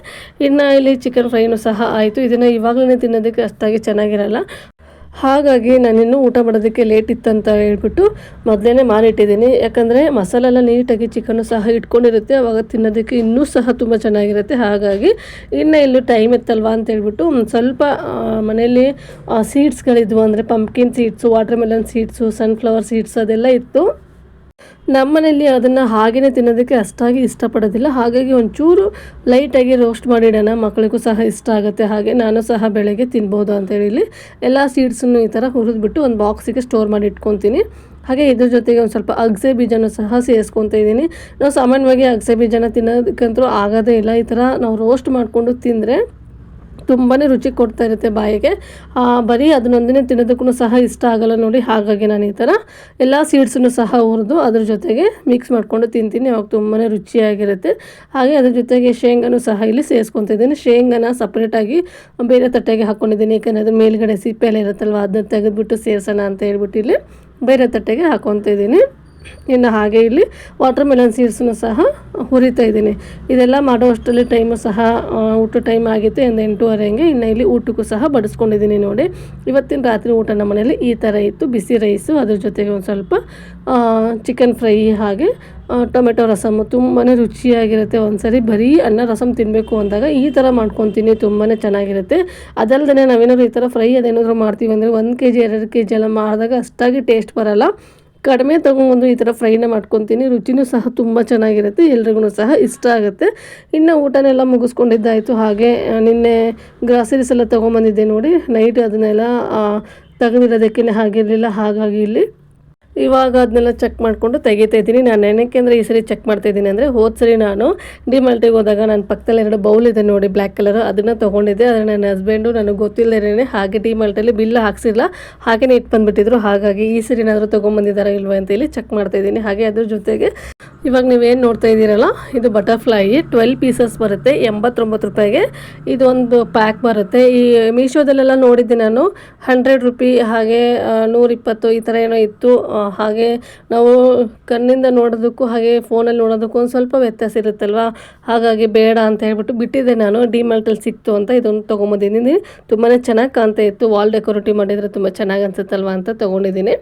ಇನ್ನು ಇಲ್ಲಿ ಚಿಕನ್ ಫ್ರೈನು ಸಹ ಆಯಿತು. ಇದನ್ನು ಇವಾಗಲೇ ತಿನ್ನೋದಕ್ಕೆ ಅಷ್ಟಾಗಿ ಚೆನ್ನಾಗಿರಲ್ಲ. ಹಾಗಾಗಿ ನಾನಿನ್ನೂ ಊಟ ಮಾಡೋದಕ್ಕೆ ಲೇಟ್ ಇತ್ತಂತ ಹೇಳ್ಬಿಟ್ಟು ಮೊದಲೇ ಮಾಡಿಟ್ಟಿದ್ದೀನಿ. ಯಾಕಂದರೆ ಮಸಾಲೆ ಎಲ್ಲ ನೀಟಾಗಿ ಚಿಕನ್ನು ಸಹ ಇಟ್ಕೊಂಡಿರುತ್ತೆ. ಅವಾಗ ತಿನ್ನೋದಕ್ಕೆ ಇನ್ನೂ ಸಹ ತುಂಬ ಚೆನ್ನಾಗಿರುತ್ತೆ. ಹಾಗಾಗಿ ಇನ್ನು ಇಲ್ಲೂ ಟೈಮ್ ಇತ್ತಲ್ವಾ ಅಂತ ಹೇಳ್ಬಿಟ್ಟು ಸ್ವಲ್ಪ ಮನೆಯಲ್ಲಿ ಸೀಡ್ಸ್ಗಳಿದ್ವು ಅಂದರೆ pumpkin seeds watermelon seeds sunflower seeds ಅದೆಲ್ಲ ಇತ್ತು. ನಮ್ಮನೇಲಿ ಅದನ್ನು ಹಾಗೇ ತಿನ್ನೋದಕ್ಕೆ ಅಷ್ಟಾಗಿ ಇಷ್ಟಪಡೋದಿಲ್ಲ. ಹಾಗಾಗಿ ಒಂಚೂರು ಲೈಟಾಗಿ ರೋಸ್ಟ್ ಮಾಡಿಡೋಣ. ಮಕ್ಕಳಿಗೂ ಸಹ ಇಷ್ಟ ಆಗುತ್ತೆ. ಹಾಗೆ ನಾನು ಸಹ ಬೆಳಗ್ಗೆ ತಿನ್ಬೋದು ಅಂತೇಳಿ ಎಲ್ಲ ಸೀಡ್ಸನ್ನು ಈ ಥರ ಹುರಿದ್ಬಿಟ್ಟು ಒಂದು ಬಾಕ್ಸಿಗೆ ಸ್ಟೋರ್ ಮಾಡಿ ಇಟ್ಕೊತೀನಿ. ಹಾಗೆ ಇದ್ರ ಜೊತೆಗೆ ಒಂದು ಸ್ವಲ್ಪ ಅಗಸೆ ಬೀಜನೂ ಸಹ ಸೇರಿಸ್ಕೊತಾ ಇದ್ದೀನಿ. ನಾವು ಸಾಮಾನ್ಯವಾಗಿ ಅಗಸೆ ಬೀಜನ ತಿನ್ನೋದಕ್ಕಂತೂ ಆಗೋದೇ ಇಲ್ಲ. ಈ ಥರ ನಾವು ರೋಸ್ಟ್ ಮಾಡಿಕೊಂಡು ತಿಂದರೆ ತುಂಬಾ ರುಚಿ ಕೊಡ್ತಾ ಇರುತ್ತೆ ಬಾಯಿಗೆ. ಬರೀ ಅದನ್ನೊಂದಿನೇ ತಿನ್ನೋದಕ್ಕೂ ಸಹ ಇಷ್ಟ ಆಗಲ್ಲ ನೋಡಿ, ಹಾಗಾಗಿ ನಾನು ಈ ಥರ ಎಲ್ಲ ಸೀಡ್ಸನ್ನು ಸಹ ಹುರಿದು ಅದ್ರ ಜೊತೆಗೆ ಮಿಕ್ಸ್ ಮಾಡಿಕೊಂಡು ತಿಂತೀನಿ. ಅವಾಗ ತುಂಬಾ ರುಚಿಯಾಗಿರುತ್ತೆ. ಹಾಗೆ ಅದ್ರ ಜೊತೆಗೆ ಶೇಂಗಾನು ಸಹ ಇಲ್ಲಿ ಸೇರಿಸ್ಕೊತಿದ್ದೀನಿ ಶೇಂಗಾನ ಸಪ್ರೇಟಾಗಿ ಬೇರೆ ತಟ್ಟೆಗೆ ಹಾಕ್ಕೊಂಡಿದ್ದೀನಿ ಯಾಕಂದರೆ ಅದು ಮೇಲ್ಗಡೆ ಸಿಪ್ಪೆಲ್ಲ ಇರುತ್ತಲ್ವ, ಅದನ್ನ ತೆಗೆದುಬಿಟ್ಟು ಸೇರಿಸೋಣ ಅಂತ ಹೇಳ್ಬಿಟ್ಟು ಇಲ್ಲಿ ಬೇರೆ ತಟ್ಟೆಗೆ ಹಾಕ್ಕೊತಾ ಇದ್ದೀನಿ. ಇನ್ನು ಹಾಗೆ ಇಲ್ಲಿ ವಾಟರ್ ಮೆಲನ್ ಸೀಡ್ಸನ್ನು ಸಹ ಹುರಿತಾ ಇದ್ದೀನಿ. ಇದೆಲ್ಲ ಮಾಡೋ ಅಷ್ಟರಲ್ಲಿ ಟೈಮು ಸಹ ಊಟ ಟೈಮ್ ಆಗಿತ್ತು, ಒಂದು ಎಂಟೂವರೆ ಹಂಗೆ. ಇನ್ನು ಇಲ್ಲಿ ಊಟಕ್ಕೂ ಸಹ ಬಡಿಸ್ಕೊಂಡಿದ್ದೀನಿ ನೋಡಿ. ಇವತ್ತಿನ ರಾತ್ರಿ ಊಟ ನಮ್ಮ ಮನೇಲಿ ಈ ಥರ ಇತ್ತು. ಬಿಸಿ ರೈಸು ಅದ್ರ ಜೊತೆಗೆ ಒಂದು ಸ್ವಲ್ಪ ಚಿಕನ್ ಫ್ರೈ ಹಾಗೆ ಟೊಮೆಟೊ ರಸಮ್ಮು ತುಂಬಾ ರುಚಿಯಾಗಿರುತ್ತೆ. ಒಂದ್ಸರಿ ಬರೀ ಅನ್ನ ರಸಮ್ ತಿನ್ನಬೇಕು ಅಂದಾಗ ಈ ಥರ ಮಾಡ್ಕೊತೀನಿ. ತುಂಬಾ ಚೆನ್ನಾಗಿರುತ್ತೆ. ಅದಲ್ಲದೆ ನಾವೇನಾದ್ರು ಈ ಥರ ಫ್ರೈ ಅದೇನಾದರೂ ಮಾಡ್ತೀವಿ ಅಂದರೆ ಒಂದು ಕೆ ಜಿ ಎರಡು ಕೆ ಜಿ ಎಲ್ಲ ಮಾಡಿದಾಗ ಅಷ್ಟಾಗಿ ಟೇಸ್ಟ್ ಬರಲ್ಲ. ಕಡಿಮೆ ತೊಗೊಂಬಂದು ಈ ಥರ ಫ್ರೈನ ಮಾಡ್ಕೊತೀನಿ. ರುಚಿನೂ ಸಹ ತುಂಬ ಚೆನ್ನಾಗಿರುತ್ತೆ, ಎಲ್ರಿಗೂ ಸಹ ಇಷ್ಟ ಆಗುತ್ತೆ. ಇನ್ನು ಊಟನೆಲ್ಲ ಮುಗಿಸ್ಕೊಂಡಿದ್ದಾಯಿತು. ಹಾಗೆ ನಿನ್ನೆ ಗ್ರಾಸರೀಸ್ ಎಲ್ಲ ತೊಗೊಂಬಂದಿದ್ದೆ ನೋಡಿ. ನೈಟ್ ಅದನ್ನೆಲ್ಲ ತೆಗೆದಿರೋದಕ್ಕೆ ಹಾಗಿರಲಿಲ್ಲ ಹಾಗಾಗಿ ಇಲ್ಲಿ ಇವಾಗ ಅದನ್ನೆಲ್ಲ ಚೆಕ್ ಮಾಡಿಕೊಂಡು ತೆಗಿತಾ ಇದ್ದೀನಿ. ನಾನು ನೆನಕ್ಕೆ ಅಂದರೆ ಈ ಸರಿ ಚೆಕ್ ಮಾಡ್ತಾ ಇದ್ದೀನಿ ಅಂದರೆ ಹೋದ ಸರಿ ನಾನು ಡಿಮಾಲ್ಟಿಗೆ ಹೋದಾಗ ನಾನು ಪಕ್ಕದಲ್ಲಿ ಎರಡು ಬೌಲ್ ಇದೆ ನೋಡಿ ಬ್ಲ್ಯಾಕ್ ಕಲರ್ ಅದನ್ನು ತೊಗೊಂಡಿದ್ದೆ. ಆದರೆ ನನ್ನ ಹಸ್ಬೆಂಡು ನನಗೆ ಗೊತ್ತಿಲ್ಲದೇನೆ ಹಾಗೆ ಡಿ ಮಲ್ಟಲ್ಲಿ ಬಿಲ್ ಹಾಕ್ಸಿಲ್ಲ. ಹಾಗೆಯೇ ಇಟ್ಟು ಬಂದುಬಿಟ್ಟಿದ್ರು. ಹಾಗಾಗಿ ಈ ಸರಿ ಏನಾದರೂ ತೊಗೊಂಬಂದಿದ್ದಾರಾ ಇಲ್ವಾ ಅಂತ ಹೇಳಿ ಚೆಕ್ ಮಾಡ್ತಾ ಇದ್ದೀನಿ. ಹಾಗೆ ಅದ್ರ ಜೊತೆಗೆ ಇವಾಗ ನೀವೇನು ನೋಡ್ತಾ ಇದ್ದೀರಲ್ಲ, ಇದು ಬಟರ್ಫ್ಲೈ ಟ್ವೆಲ್ ಪೀಸಸ್ ಬರುತ್ತೆ. ಎಂಬತ್ತೊಂಬತ್ತು ರೂಪಾಯಿಗೆ ಇದೊಂದು ಪ್ಯಾಕ್ ಬರುತ್ತೆ. ಈ ಮೀಶೋದಲ್ಲೆಲ್ಲ ನೋಡಿದ್ದೆ ನಾನು. ಹಂಡ್ರೆಡ್ ರುಪಿ ಹಾಗೆ ನೂರಿಪ್ಪತ್ತು ಈ ಥರ ಏನೋ ಇತ್ತು. ಹಾಗೆ ನಾವು ಕಣ್ಣಿಂದ ನೋಡೋದಕ್ಕೂ ಹಾಗೆ ಫೋನಲ್ಲಿ ನೋಡೋದಕ್ಕೂ ಒಂದು ಸ್ವಲ್ಪ ವ್ಯತ್ಯಾಸ ಇರುತ್ತಲ್ವ? ಹಾಗಾಗಿ ಬೇಡ ಅಂತ ಹೇಳ್ಬಿಟ್ಟು ಬಿಟ್ಟಿದ್ದೆ ನಾನು. ಡಿಮಾಲ್ಟಲ್ಲಿ ಸಿಕ್ತು ಅಂತ ಇದೊಂದು ತೊಗೊಂಬಂದಿದ್ದೀನಿ. ತುಂಬಾ ಚೆನ್ನಾಗಿ ಕಾಣ್ತಾ ಇತ್ತು. ವಾಲ್ ಡೆಕೋರೇಟಿವ್ ಮಾಡಿದರೆ ತುಂಬ ಚೆನ್ನಾಗಿ ಅನಿಸುತ್ತಲ್ವ ಅಂತ ತೊಗೊಂಡಿದ್ದೀನಿ.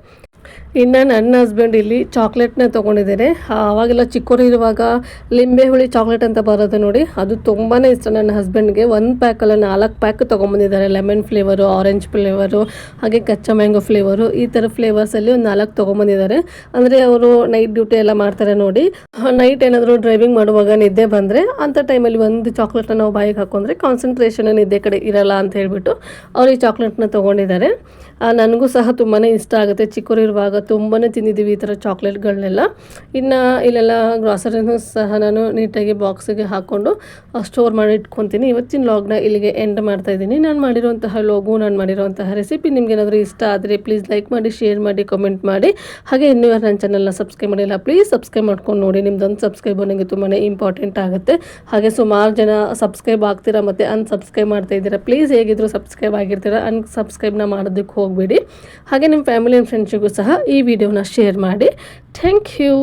ಇನ್ನು ನನ್ನ ಹಸ್ಬೆಂಡ್ ಇಲ್ಲಿ ಚಾಕ್ಲೇಟ್ನ ತೊಗೊಂಡಿದ್ದೇನೆ. ಆವಾಗೆಲ್ಲ ಚಿಕ್ಕವರು ಇರುವಾಗ ಲಿಂಬೆ ಹುಳಿ ಚಾಕ್ಲೇಟ್ ಅಂತ ಬರೋದು ನೋಡಿ, ಅದು ತುಂಬಾ ಇಷ್ಟ ನನ್ನ ಹಸ್ಬೆಂಡ್ಗೆ ಒಂದು ಪ್ಯಾಕಲ್ಲ ನಾಲ್ಕು ಪ್ಯಾಕ್ ತೊಗೊಂಬಂದಿದ್ದಾರೆ. ಲೆಮನ್ ಫ್ಲೇವರು ಆರೆಂಜ್ ಫ್ಲೇವರು ಹಾಗೆ ಕಚ್ಚಾ ಮ್ಯಾಂಗೋ ಫ್ಲೇವರು ಈ ಥರ ಫ್ಲೇವರ್ಸಲ್ಲಿ ಒಂದು ನಾಲ್ಕು ತೊಗೊಂಬಂದಿದ್ದಾರೆ. ಅಂದರೆ ಅವರು ನೈಟ್ ಡ್ಯೂಟಿ ಎಲ್ಲ ಮಾಡ್ತಾರೆ ನೋಡಿ. ನೈಟ್ ಏನಾದರೂ ಡ್ರೈವಿಂಗ್ ಮಾಡುವಾಗ ನಿದ್ದೆ ಬಂದರೆ ಅಂಥ ಟೈಮಲ್ಲಿ ಒಂದು ಚಾಕ್ಲೇಟ್ನ ನಾವು ಬಾಯಿಗೆ ಹಾಕೊಂಡ್ರೆ ಕಾನ್ಸಂಟ್ರೇಷನ್ ನಿದ್ದೆ ಕಡೆ ಇರಲ್ಲ ಅಂತ ಹೇಳಿಬಿಟ್ಟು ಅವರು ಈ ಚಾಕ್ಲೇಟ್ನ ತೊಗೊಂಡಿದ್ದಾರೆ. ನನಗೂ ಸಹ ತುಂಬಾ ಇಷ್ಟ ಆಗುತ್ತೆ. ಚಿಕ್ಕವರಿರುವಾಗ ತುಂಬಾ ತಿಂದಿದ್ದೀವಿ ಈ ಥರ ಚಾಕ್ಲೇಟ್ಗಳನ್ನೆಲ್ಲ. ಇನ್ನು ಇಲ್ಲೆಲ್ಲ ಗ್ರಾಸರಿನೂ ಸಹ ನಾನು ನೀಟಾಗಿ ಬಾಕ್ಸಿಗೆ ಹಾಕ್ಕೊಂಡು ಸ್ಟೋರ್ ಮಾಡಿ ಇಟ್ಕೊತೀನಿ. ಇವತ್ತಿನ ಲಾಗ್ನ ಇಲ್ಲಿಗೆ ಎಂಡ್ ಮಾಡ್ತಾ ಇದ್ದೀನಿ. ನಾನು ಮಾಡಿರುವಂತಹ ಲೋಗು ನಾನು ಮಾಡಿರುವಂತಹ ರೆಸಿಪಿ ನಿಮ್ಗೇನಾದರೂ ಇಷ್ಟ ಆದರೆ ಪ್ಲೀಸ್ ಲೈಕ್ ಮಾಡಿ ಶೇರ್ ಮಾಡಿ ಕಮೆಂಟ್ ಮಾಡಿ. ಹಾಗೆ ಇನ್ನೂ ಯಾರು ನನ್ನ ಚಾನಲ್ನ ಸಬ್ಸ್ಕ್ರೈಬ್ ಮಾಡಿಲ್ಲ ಪ್ಲೀಸ್ ಸಬ್ಸ್ಕ್ರೈಬ್ ಮಾಡ್ಕೊಂಡು ನೋಡಿ. ನಿಮ್ದೊಂದು ಸಬ್ಸ್ಕ್ರೈಬ್ ನನಗೆ ತುಂಬಾ ಇಂಪಾರ್ಟೆಂಟ್ ಆಗುತ್ತೆ. ಹಾಗೆ ಸುಮಾರು ಜನ ಸಬ್ಸ್ಕ್ರೈಬ್ ಆಗ್ತೀರಾ ಮತ್ತು ಅನ್ಸಬ್ಸ್ಕ್ರೈಬ್ ಮಾಡ್ತಾ ಇದ್ದೀರಾ ಪ್ಲೀಸ್ ಹೇಗಿದ್ರು ಸಬ್ಸ್ಕ್ರೈಬ್ ಆಗಿರ್ತೀರಾ ಅನ್ಸಬ್ಸ್ಕ್ರೈಬ್ನ ಮಾಡೋದಕ್ಕೆ ಹೋಗಬೇಡಿ. ಹಾಗೆ ನಿಮ್ಮ ಫ್ಯಾಮಿಲಿ ಆ್ಯಂಡ್ ಫ್ರೆಂಡ್ಸಿಗೂ ಸಹ ಈ ವಿಡಿಯೋನ ಶೇರ್ ಮಾಡಿ. Thank you.